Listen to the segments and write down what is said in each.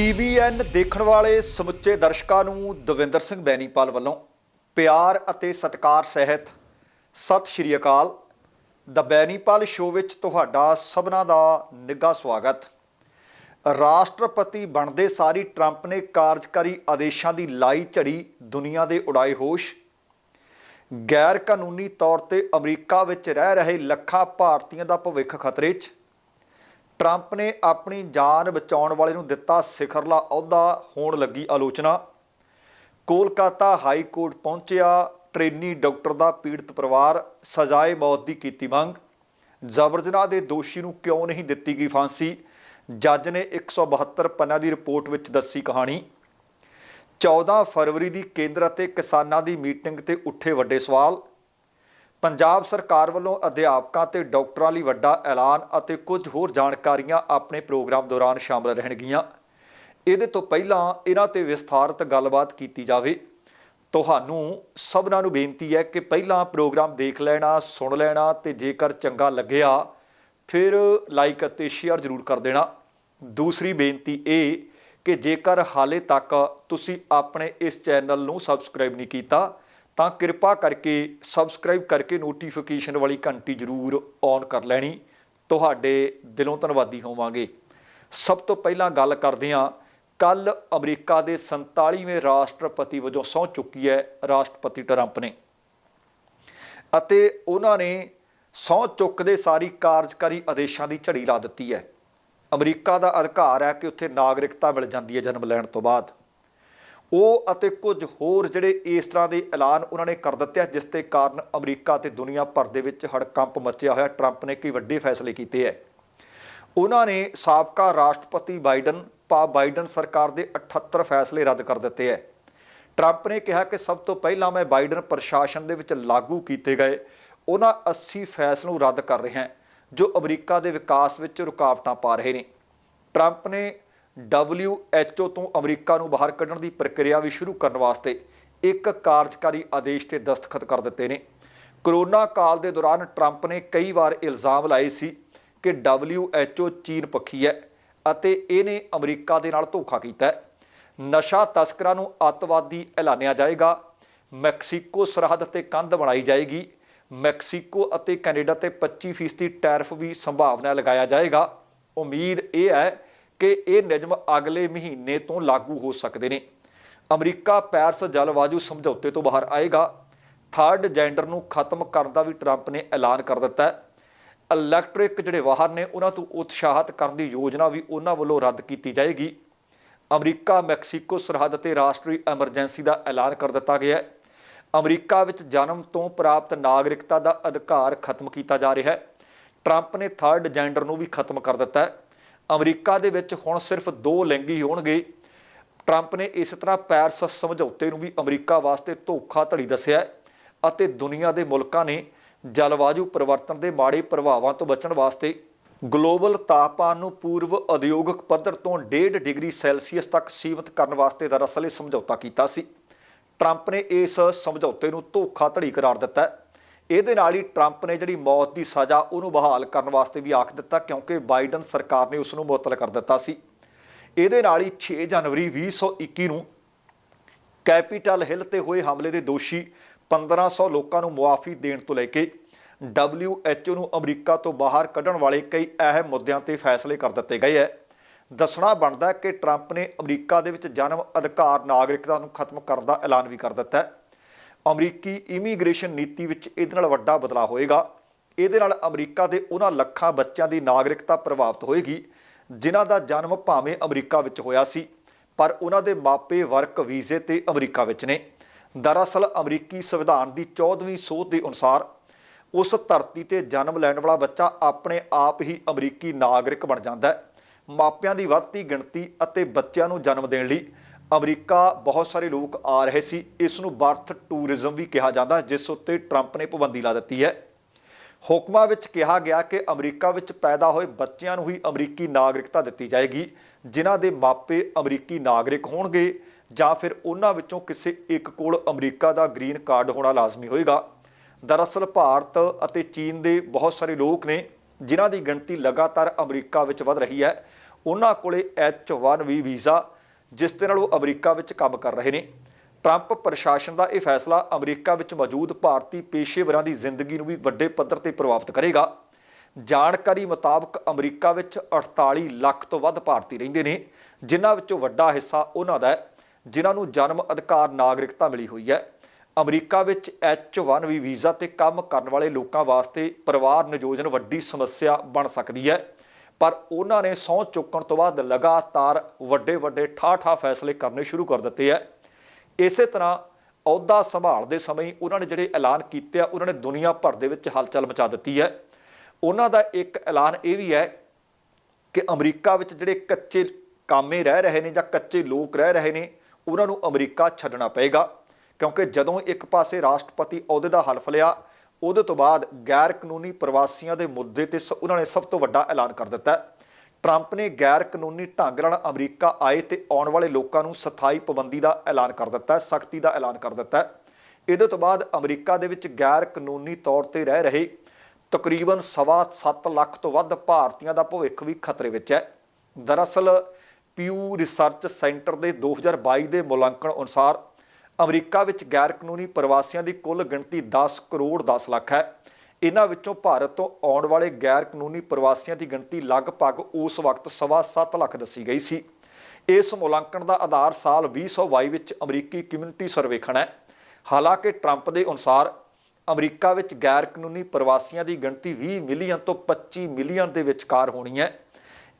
TBN ਦੇਖਣ ਵਾਲੇ ਸਮੁੱਚੇ ਦਰਸ਼ਕਾਂ ਨੂੰ ਦਵਿੰਦਰ ਸਿੰਘ ਬੈਨੀਪਾਲ ਵੱਲੋਂ ਪਿਆਰ ਅਤੇ ਸਤਿਕਾਰ ਸਹਿਤ ਸਤਿ ਸ਼੍ਰੀ ਅਕਾਲ। ਦ ਬੈਨੀਪਾਲ ਸ਼ੋਅ ਵਿੱਚ ਤੁਹਾਡਾ ਸਭਨਾਂ ਦਾ ਨਿੱਘਾ ਸਵਾਗਤ। ਰਾਸ਼ਟਰਪਤੀ ਬਣਦੇ ਸਾਰੀ ਟਰੰਪ ਨੇ ਕਾਰਜਕਾਰੀ ਆਦੇਸ਼ਾਂ ਦੀ ਲਾਈ ਝੜੀ ਦੁਨੀਆ ਦੇ ਉਡਾਏ ਹੋਸ਼। ਗੈਰ ਕਾਨੂੰਨੀ ਤੌਰ ਤੇ ਅਮਰੀਕਾ ਵਿੱਚ ਰਹਿ ਰਹੇ ਲੱਖਾਂ ਭਾਰਤੀਆਂ ਦਾ ਭਵਿੱਖ ਖਤਰੇ 'ਚ। ਟਰੰਪ ਨੇ ਆਪਣੀ ਜਾਨ ਬਚਾਉਣ ਵਾਲੇ ਨੂੰ ਦਿੱਤਾ ਸਿਖਰਲਾ ਅਹੁਦਾ ਹੋਣ ਲੱਗੀ ਆਲੋਚਨਾ। ਕੋਲਕਾਤਾ ਹਾਈ ਕੋਰਟ ਪਹੁੰਚਿਆ, ਟ੍ਰੇਨੀ ਡਾਕਟਰ ਦਾ ਪੀੜਤ ਪਰਿਵਾਰ, ਸਜ਼ਾਏ ਮੌਤ ਦੀ ਕੀਤੀ ਮੰਗ। ਜ਼ਬਰ ਜਨਾਹ ਦੇ ਦੋਸ਼ੀ ਨੂੰ ਕਿਉਂ ਨਹੀਂ ਦਿੱਤੀ ਗਈ ਫਾਂਸੀ? ਜੱਜ ਨੇ 172 ਪੰਨਿਆਂ ਦੀ ਰਿਪੋਰਟ ਵਿੱਚ ਦੱਸੀ ਕਹਾਣੀ। 14 ਫਰਵਰੀ ਦੀ ਕੇਂਦਰ ਅਤੇ ਕਿਸਾਨਾਂ ਦੀ ਮੀਟਿੰਗ ਤੇ ਉੱਠੇ ਵੱਡੇ ਸਵਾਲ। ਪੰਜਾਬ ਸਰਕਾਰ ਵੱਲੋਂ ਅਧਿਆਪਕਾਂ ਤੇ ਡਾਕਟਰਾਂ ਲਈ ਵੱਡਾ ਐਲਾਨ ਅਤੇ ਕੁਝ ਹੋਰ ਜਾਣਕਾਰੀਆਂ ਆਪਣੇ ਪ੍ਰੋਗਰਾਮ ਦੌਰਾਨ ਸ਼ਾਮਲ ਰਹਿਣਗੀਆਂ। ਇਹਦੇ ਤੋਂ ਪਹਿਲਾਂ ਇਹਨਾਂ ਤੇ ਵਿਸਥਾਰਤ ਗੱਲਬਾਤ ਕੀਤੀ ਜਾਵੇ। ਤੁਹਾਨੂੰ ਸਭਨਾਂ ਨੂੰ ਬੇਨਤੀ ਹੈ ਕਿ ਪਹਿਲਾਂ ਪ੍ਰੋਗਰਾਮ ਦੇਖ ਲੈਣਾ, ਸੁਣ ਲੈਣਾ ਤੇ ਜੇਕਰ ਚੰਗਾ ਲੱਗਿਆ, ਫਿਰ ਲਾਈਕ ਅਤੇ ਸ਼ੇਅਰ ਜ਼ਰੂਰ ਕਰ ਦੇਣਾ। ਦੂਸਰੀ ਬੇਨਤੀ ਇਹ ਕਿ ਜੇਕਰ ਹਾਲੇ ਤੱਕ ਤੁਸੀਂ ਆਪਣੇ ਇਸ ਚੈਨਲ ਨੂੰ ਸਬਸਕ੍ਰਾਈਬ ਨਹੀਂ ਕੀਤਾ ਤਾਂ ਕਿਰਪਾ ਕਰਕੇ ਸਬਸਕ੍ਰਾਈਬ ਕਰਕੇ ਨੋਟੀਫਿਕੇਸ਼ਨ ਵਾਲੀ ਘੰਟੀ ਜ਼ਰੂਰ ਔਨ ਕਰ ਲੈਣੀ। ਤੁਹਾਡੇ ਦਿਲੋਂ ਧੰਨਵਾਦੀ ਹੋਵਾਂਗੇ। ਸਭ ਤੋਂ ਪਹਿਲਾਂ ਗੱਲ ਕਰਦੇ ਹਾਂ ਕੱਲ ਅਮਰੀਕਾ ਦੇ 47ਵੇਂ ਰਾਸ਼ਟਰਪਤੀ ਵਜੋਂ ਸਹੁੰ ਚੁੱਕੀ ਹੈ ਰਾਸ਼ਟਰਪਤੀ ਟਰੰਪ ਨੇ। ਅਤੇ ਉਹਨਾਂ ਨੇ ਸਹੁੰ ਚੁੱਕਦੇ ਸਾਰੀ ਕਾਰਜਕਾਰੀ ਆਦੇਸ਼ਾਂ ਦੀ ਝੜੀ ਲਾ ਦਿੱਤੀ ਹੈ। ਅਮਰੀਕਾ ਦਾ ਅਧਿਕਾਰ ਹੈ ਕਿ ਉੱਥੇ ਨਾਗਰਿਕਤਾ ਮਿਲ ਜਾਂਦੀ ਹੈ ਜਨਮ ਲੈਣ ਤੋਂ ਬਾਅਦ। ਉਹ ਅਤੇ ਕੁਝ ਹੋਰ ਜਿਹੜੇ ਇਸ ਤਰ੍ਹਾਂ ਦੇ ਐਲਾਨ ਉਹਨਾਂ ਨੇ ਕਰ ਦਿੱਤੇ ਜਿਸ ਦੇ ਕਾਰਨ ਅਮਰੀਕਾ ਤੇ ਦੁਨੀਆ ਭਰ ਦੇ ਵਿੱਚ ਹੜਕੰਪ ਮਚਿਆ ਹੋਇਆ। ਟਰੰਪ ਨੇ ਕਈ ਵੱਡੇ ਫੈਸਲੇ ਕੀਤੇ ਹੈ ਉਹਨਾਂ ਨੇ ਸਾਬਕਾ ਰਾਸ਼ਟਰਪਤੀ ਬਾਈਡਨ, ਪਾ ਬਾਈਡਨ ਸਰਕਾਰ ਦੇ 78 ਫੈਸਲੇ ਰੱਦ ਕਰ ਦਿੱਤੇ ਹੈ ਟਰੰਪ ਨੇ ਕਿਹਾ ਕਿ ਸਭ ਤੋਂ ਪਹਿਲਾਂ ਮੈਂ ਬਾਈਡਨ ਪ੍ਰਸ਼ਾਸਨ ਦੇ ਵਿੱਚ ਲਾਗੂ ਕੀਤੇ ਗਏ। ਉਹਨਾਂ 80 ਫੈਸਲੇ ਨੂੰ ਰੱਦ ਕਰ ਰਿਹਾ ਜੋ ਅਮਰੀਕਾ ਦੇ ਵਿਕਾਸ ਵਿੱਚ ਰੁਕਾਵਟਾਂ ਪਾ ਰਹੇ ਨੇ। ਟਰੰਪ ਨੇ WHO ਤੋਂ ਅਮਰੀਕਾ ਨੂੰ ਬਾਹਰ ਕੱਢਣ ਦੀ ਪ੍ਰਕਿਰਿਆ ਵੀ ਸ਼ੁਰੂ ਕਰਨ ਵਾਸਤੇ ਇੱਕ ਕਾਰਜਕਾਰੀ ਆਦੇਸ਼ ਤੇ ਦਸਤਖਤ ਕਰ ਦਿੱਤੇ ਨੇ। ਕਰੋਨਾ ਕਾਲ ਦੇ ਦੌਰਾਨ ਟਰੰਪ ਨੇ ਕਈ ਵਾਰ ਇਲਜ਼ਾਮ ਲਾਏ ਸੀ ਕਿ WHO ਚੀਨ ਪੱਖੀ ਹੈ ਅਤੇ ਇਹਨੇ ਅਮਰੀਕਾ ਦੇ ਨਾਲ ਧੋਖਾ ਕੀਤਾ ਨਸ਼ਾ ਤਸਕਰਾਂ ਨੂੰ ਅੱਤਵਾਦੀ ਐਲਾਨਿਆ ਜਾਏਗਾ, ਮੈਕਸੀਕੋ ਸਰਹੱਦ ਤੇ ਕੰਧ ਬਣਾਈ ਜਾਏਗੀ, ਮੈਕਸੀਕੋ ਅਤੇ ਕੈਨੇਡਾ ਤੇ 25% ਟੈਰਫ ਵੀ ਸੰਭਾਵਨਾ ਲਗਾਇਆ ਜਾਏਗਾ। ਉਮੀਦ ਇਹ ਹੈ ਕਿ ਇਹ ਨਿਯਮ ਅਗਲੇ ਮਹੀਨੇ ਤੋਂ ਲਾਗੂ ਹੋ ਸਕਦੇ ਨੇ। ਅਮਰੀਕਾ ਪੈਰਿਸ ਜਲਵਾਯੂ ਸਮਝੌਤੇ ਤੋਂ ਬਾਹਰ ਆਏਗਾ। ਥਰਡ ਜੈਂਡਰ ਨੂੰ ਖਤਮ ਕਰਨ ਦਾ ਵੀ ਟਰੰਪ ਨੇ ਐਲਾਨ ਕਰ ਦਿੱਤਾ ਹੈ। ਇਲੈਕਟ੍ਰਿਕ ਜਿਹੜੇ ਵਾਹਨ ਨੇ, ਉਹਨਾਂ ਤੋਂ ਉਤਸ਼ਾਹਿਤ ਕਰਨ ਦੀ ਯੋਜਨਾ ਵੀ ਉਹਨਾਂ ਵੱਲੋਂ ਰੱਦ ਕੀਤੀ ਜਾਏਗੀ। ਅਮਰੀਕਾ, ਮੈਕਸੀਕੋ ਸਰਹੱਦ ਤੇ ਰਾਸ਼ਟਰੀ ਐਮਰਜੈਂਸੀ ਦਾ ਐਲਾਨ ਕਰ ਦਿੱਤਾ ਗਿਆ ਹੈ। ਅਮਰੀਕਾ ਵਿੱਚ ਜਨਮ ਤੋਂ ਪ੍ਰਾਪਤ ਨਾਗਰਿਕਤਾ ਦਾ ਅਧਿਕਾਰ ਖਤਮ ਕੀਤਾ ਜਾ ਰਿਹਾ ਹੈ। ਟਰੰਪ ਨੇ ਥਰਡ ਜੈਂਡਰ ਨੂੰ ਵੀ ਖਤਮ ਕਰ ਦਿੱਤਾ ਹੈ। ਅਮਰੀਕਾ ਦੇ ਵਿੱਚ ਹੁਣ ਸਿਰਫ ਦੋ ਲਿੰਗੀ ਹੋਣਗੇ। ਟਰੰਪ ਨੇ ਇਸ ਤਰ੍ਹਾਂ ਪੈਰਿਸ ਸਮਝੌਤੇ ਨੂੰ ਵੀ ਅਮਰੀਕਾ ਵਾਸਤੇ ਧੋਖਾਧੜੀ ਦੱਸਿਆ ਅਤੇ ਦੁਨੀਆ ਦੇ ਮੁਲਕਾਂ ਨੇ ਜਲਵਾਯੂ ਪਰਿਵਰਤਨ ਦੇ ਮਾੜੇ ਪ੍ਰਭਾਵਾਂ ਤੋਂ ਬਚਣ ਵਾਸਤੇ ਗਲੋਬਲ ਤਾਪਮਾਨ ਨੂੰ ਪੂਰਵ ਉਦਯੋਗਿਕ ਪੱਧਰ ਤੋਂ 1.5 ਡਿਗਰੀ ਸੈਲਸੀਅਸ ਤੱਕ ਸੀਮਿਤ ਕਰਨ ਵਾਸਤੇ ਦਰਅਸਲ ਇਹ ਸਮਝੌਤਾ ਕੀਤਾ ਸੀ। ਟਰੰਪ ਨੇ ਇਸ ਸਮਝੌਤੇ ਨੂੰ ਧੋਖਾਧੜੀ ਕਰਾਰ ਦਿੱਤਾ ਹੈ। ਇਹਦੇ ਨਾਲ ਹੀ ਟਰੰਪ ਨੇ ਜਿਹੜੀ ਮੌਤ ਦੀ ਸਜ਼ਾ ਉਹਨੂੰ ਬਹਾਲ ਕਰਨ ਵਾਸਤੇ ਵੀ ਆਖ ਦਿੱਤਾ, ਕਿਉਂਕਿ ਬਾਈਡਨ ਸਰਕਾਰ ਨੇ ਉਸ ਨੂੰ ਮੁਅੱਤਲ ਕਰ ਦਿੱਤਾ ਸੀ। ਇਹਦੇ ਨਾਲ ਹੀ 6 ਜਨਵਰੀ 2021 ਨੂੰ ਕੈਪੀਟਲ ਹਿੱਲ ਤੇ ਹੋਏ ਹਮਲੇ ਦੇ ਦੋਸ਼ੀ 1500 ਲੋਕਾਂ ਨੂੰ ਮੁਆਫੀ ਦੇਣ ਤੋਂ ਲੈ ਕੇ WHO ਨੂੰ ਅਮਰੀਕਾ ਤੋਂ ਬਾਹਰ ਕੱਢਣ ਵਾਲੇ ਕਈ ਅਹਿਮ ਮੁੱਦਿਆਂ ਤੇ ਫੈਸਲੇ ਕਰ ਦਿੱਤੇ ਗਏ ਹੈ ਦੱਸਣਾ ਬਣਦਾ ਕਿ ਟਰੰਪ ਨੇ ਅਮਰੀਕਾ ਦੇ ਵਿੱਚ ਜਨਮ ਅਧਿਕਾਰ ਨਾਗਰਿਕਤਾ ਨੂੰ ਖਤਮ ਕਰਨ ਦਾ ਐਲਾਨ ਵੀ ਕਰ ਦਿੱਤਾ ਹੈ। ਅਮਰੀਕੀ ਇਮੀਗ੍ਰੇਸ਼ਨ ਨੀਤੀ ਵਿੱਚ ਇਹਦੇ ਨਾਲ ਵੱਡਾ ਬਦਲਾਅ ਹੋਏਗਾ। ਇਹਦੇ ਨਾਲ ਅਮਰੀਕਾ ਦੇ ਉਹਨਾਂ ਲੱਖਾਂ ਬੱਚਿਆਂ ਦੀ ਨਾਗਰਿਕਤਾ ਪ੍ਰਭਾਵਿਤ ਹੋਏਗੀ, ਜਿਨ੍ਹਾਂ ਦਾ ਜਨਮ ਭਾਵੇਂ ਅਮਰੀਕਾ ਵਿੱਚ ਹੋਇਆ ਸੀ, ਪਰ ਉਹਨਾਂ ਦੇ ਮਾਪੇ ਵਰਕ ਵੀਜ਼ੇ ਤੇ ਅਮਰੀਕਾ ਵਿੱਚ ਨੇ। ਦਰਅਸਲ ਅਮਰੀਕੀ ਸੰਵਿਧਾਨ ਦੀ 14ਵੀਂ ਸੋਧ ਦੇ ਅਨੁਸਾਰ ਉਸ ਧਰਤੀ ਤੇ ਜਨਮ ਲੈਣ ਵਾਲਾ ਬੱਚਾ ਆਪਣੇ ਆਪ ਹੀ ਅਮਰੀਕੀ ਨਾਗਰਿਕ ਬਣ ਜਾਂਦਾ ਹੈ। ਮਾਪਿਆਂ ਦੀ ਵੱਧਦੀ ਗਿਣਤੀ ਅਤੇ ਬੱਚਿਆਂ ਨੂੰ ਜਨਮ ਦੇਣ ਲਈ ਅਮਰੀਕਾ, ਬਹੁਤ ਸਾਰੇ ਲੋਕ ਆ ਰਹੇ ਸੀ। ਇਸ ਨੂੰ ਬਰਥ ਟੂਰਿਜ਼ਮ ਵੀ ਕਿਹਾ ਜਾਂਦਾ, ਜਿਸ ਉੱਤੇ ਟਰੰਪ ਨੇ ਪਾਬੰਦੀ ਲਾ ਦਿੱਤੀ ਹੈ। ਹੁਕਮਾਂ ਵਿੱਚ ਕਿਹਾ ਗਿਆ ਕਿ ਅਮਰੀਕਾ ਵਿੱਚ ਪੈਦਾ ਹੋਏ ਬੱਚਿਆਂ ਨੂੰ ਹੀ ਅਮਰੀਕੀ ਨਾਗਰਿਕਤਾ ਦਿੱਤੀ ਜਾਏਗੀ। ਜਿਨ੍ਹਾਂ ਦੇ ਮਾਪੇ ਅਮਰੀਕੀ ਨਾਗਰਿਕ ਹੋਣਗੇ ਜਾਂ ਫਿਰ ਉਹਨਾਂ ਵਿੱਚੋਂ ਕਿਸੇ ਇੱਕ ਕੋਲ ਅਮਰੀਕਾ ਦਾ ਗ੍ਰੀਨ ਕਾਰਡ ਹੋਣਾ ਲਾਜ਼ਮੀ ਹੋਏਗਾ। ਦਰਅਸਲ ਭਾਰਤ ਅਤੇ ਚੀਨ ਦੇ ਬਹੁਤ ਸਾਰੇ ਲੋਕ ਨੇ, ਜਿਨ੍ਹਾਂ ਦੀ ਗਿਣਤੀ ਲਗਾਤਾਰ ਅਮਰੀਕਾ ਵਿੱਚ ਵਧ ਰਹੀ ਹੈ। ਉਹਨਾਂ ਕੋਲੇ H1B ਵੀਜ਼ਾ ਜਿਸ ਦੇ ਨਾਲ ਉਹ ਅਮਰੀਕਾ ਵਿੱਚ ਕੰਮ ਕਰ ਰਹੇ ਨੇ। ਟਰੰਪ ਪ੍ਰਸ਼ਾਸਨ ਦਾ ਇਹ ਫੈਸਲਾ ਅਮਰੀਕਾ ਵਿੱਚ ਮੌਜੂਦ ਭਾਰਤੀ ਪੇਸ਼ੇਵਰਾਂ ਦੀ ਜ਼ਿੰਦਗੀ ਨੂੰ ਵੀ ਵੱਡੇ ਪੱਧਰ ਤੇ ਪ੍ਰਭਾਵਿਤ ਕਰੇਗਾ। ਜਾਣਕਾਰੀ ਮੁਤਾਬਕ ਅਮਰੀਕਾ ਵਿੱਚ 48 ਲੱਖ ਤੋਂ ਵੱਧ ਭਾਰਤੀ ਰਹਿੰਦੇ ਨੇ, ਜਿਨ੍ਹਾਂ ਵਿੱਚੋਂ ਵੱਡਾ ਹਿੱਸਾ ਉਹਨਾਂ ਦਾ ਹੈ, ਜਿਨ੍ਹਾਂ ਨੂੰ ਜਨਮ ਅਧਿਕਾਰ ਨਾਗਰਿਕਤਾ ਮਿਲੀ ਹੋਈ ਹੈ। ਅਮਰੀਕਾ ਵਿੱਚ H1B ਵੀਜ਼ਾ ਤੇ ਕੰਮ ਕਰਨ ਵਾਲੇ ਲੋਕਾਂ ਵਾਸਤੇ ਪਰਿਵਾਰ ਨਿਯੋਜਨ ਵੱਡੀ ਸਮੱਸਿਆ ਬਣ ਸਕਦੀ ਹੈ। ਪਰ ਉਹਨਾਂ ਨੇ ਸਹੁੰ ਚੁੱਕਣ ਤੋਂ ਬਾਅਦ ਲਗਾਤਾਰ ਵੱਡੇ ਵੱਡੇ ਠਾਠਾ ਫੈਸਲੇ ਕਰਨੇ ਸ਼ੁਰੂ ਕਰ ਦਿੱਤੇ ਹੈ ਇਸੇ ਤਰ੍ਹਾਂ ਅਹੁਦਾ ਸੰਭਾਲਦੇ ਸਮੇਂ ਉਹਨਾਂ ਨੇ ਜਿਹੜੇ ਐਲਾਨ ਕੀਤੇ ਆ, ਉਹਨਾਂ ਨੇ ਦੁਨੀਆ ਭਰ ਦੇ ਵਿੱਚ ਹਲਚਲ ਮਚਾ ਦਿੱਤੀ ਹੈ। ਉਹਨਾਂ ਦਾ ਇੱਕ ਐਲਾਨ ਇਹ ਵੀ ਹੈ ਕਿ ਅਮਰੀਕਾ ਵਿੱਚ ਜਿਹੜੇ ਕੱਚੇ ਕਾਮੇ ਰਹਿ ਰਹੇ ਨੇ ਜਾਂ ਕੱਚੇ ਲੋਕ ਰਹਿ ਰਹੇ ਨੇ, ਉਹਨਾਂ ਨੂੰ ਅਮਰੀਕਾ ਛੱਡਣਾ ਪਏਗਾ। ਕਿਉਂਕਿ ਜਦੋਂ ਇੱਕ ਪਾਸੇ ਰਾਸ਼ਟਰਪਤੀ ਅਹੁਦੇ ਦਾ ਹਲਫ ਲਿਆ ਉਹਦੇ ਤੋਂ ਬਾਅਦ ਗੈਰ ਕਾਨੂੰਨੀ ਪ੍ਰਵਾਸੀਆਂ ਦੇ ਮੁੱਦੇ ਤੇ ਸ- ਉਹਨਾਂ ਨੇ ਸਭ ਤੋਂ ਵੱਡਾ ਐਲਾਨ ਕਰ ਦਿੱਤਾ ਟਰੰਪ ਨੇ ਗੈਰ ਕਾਨੂੰਨੀ ਢੰਗ ਨਾਲ ਅਮਰੀਕਾ ਆਏ ਤੇ ਆਉਣ ਵਾਲੇ ਲੋਕਾਂ ਨੂੰ ਸਥਾਈ ਪਾਬੰਦੀ ਦਾ ਐਲਾਨ ਕਰ ਦਿੱਤਾ ਸਖਤੀ ਦਾ ਐਲਾਨ ਕਰ ਦਿੱਤਾ ਇਹਦੇ ਤੋਂ ਬਾਅਦ ਅਮਰੀਕਾ ਦੇ ਵਿੱਚ ਗੈਰ ਕਾਨੂੰਨੀ ਤੌਰ ਤੇ ਰਹਿ ਰਹੇ ਤਕਰੀਬਨ ਸਵਾ ਸੱਤ ਲੱਖ ਤੋਂ ਵੱਧ ਭਾਰਤੀਆਂ ਦਾ ਭਵਿੱਖ ਵੀ ਖਤਰੇ ਵਿੱਚ ਹੈ। ਦਰਅਸਲ ਪਿਊ ਰਿਸਰਚ ਸੈਂਟਰ ਦੇ 2022 ਦੇ ਮੁਲਾਂਕਣ ਅਨੁਸਾਰ ਅਮਰੀਕਾ ਵਿੱਚ ਗੈਰ ਕਾਨੂੰਨੀ ਪ੍ਰਵਾਸੀਆਂ ਦੀ ਕੁੱਲ ਗਿਣਤੀ 10 ਕਰੋੜ 10 ਲੱਖ ਹੈ। ਇਹਨਾਂ ਵਿੱਚੋਂ ਭਾਰਤ ਤੋਂ ਆਉਣ ਵਾਲੇ ਗੈਰ ਕਾਨੂੰਨੀ ਪ੍ਰਵਾਸੀਆਂ ਦੀ ਗਿਣਤੀ ਲਗਭਗ ਉਸ ਵਕਤ ਸਵਾ ਸੱਤ ਲੱਖ ਦੱਸੀ ਗਈ ਸੀ। ਇਸ ਮੁਲਾਂਕਣ ਦਾ ਆਧਾਰ ਸਾਲ 2022 ਵਿੱਚ ਅਮਰੀਕੀ ਕਮਿਊਨਿਟੀ ਸਰਵੇਖਣ ਹੈ। ਹਾਲਾਂਕਿ ਟਰੰਪ ਦੇ ਅਨੁਸਾਰ ਅਮਰੀਕਾ ਵਿੱਚ ਗੈਰ ਕਾਨੂੰਨੀ ਪ੍ਰਵਾਸੀਆਂ ਦੀ ਗਿਣਤੀ 20 ਮਿਲੀਅਨ ਤੋਂ 25 ਮਿਲੀਅਨ ਦੇ ਵਿਚਕਾਰ ਹੋਣੀ ਹੈ।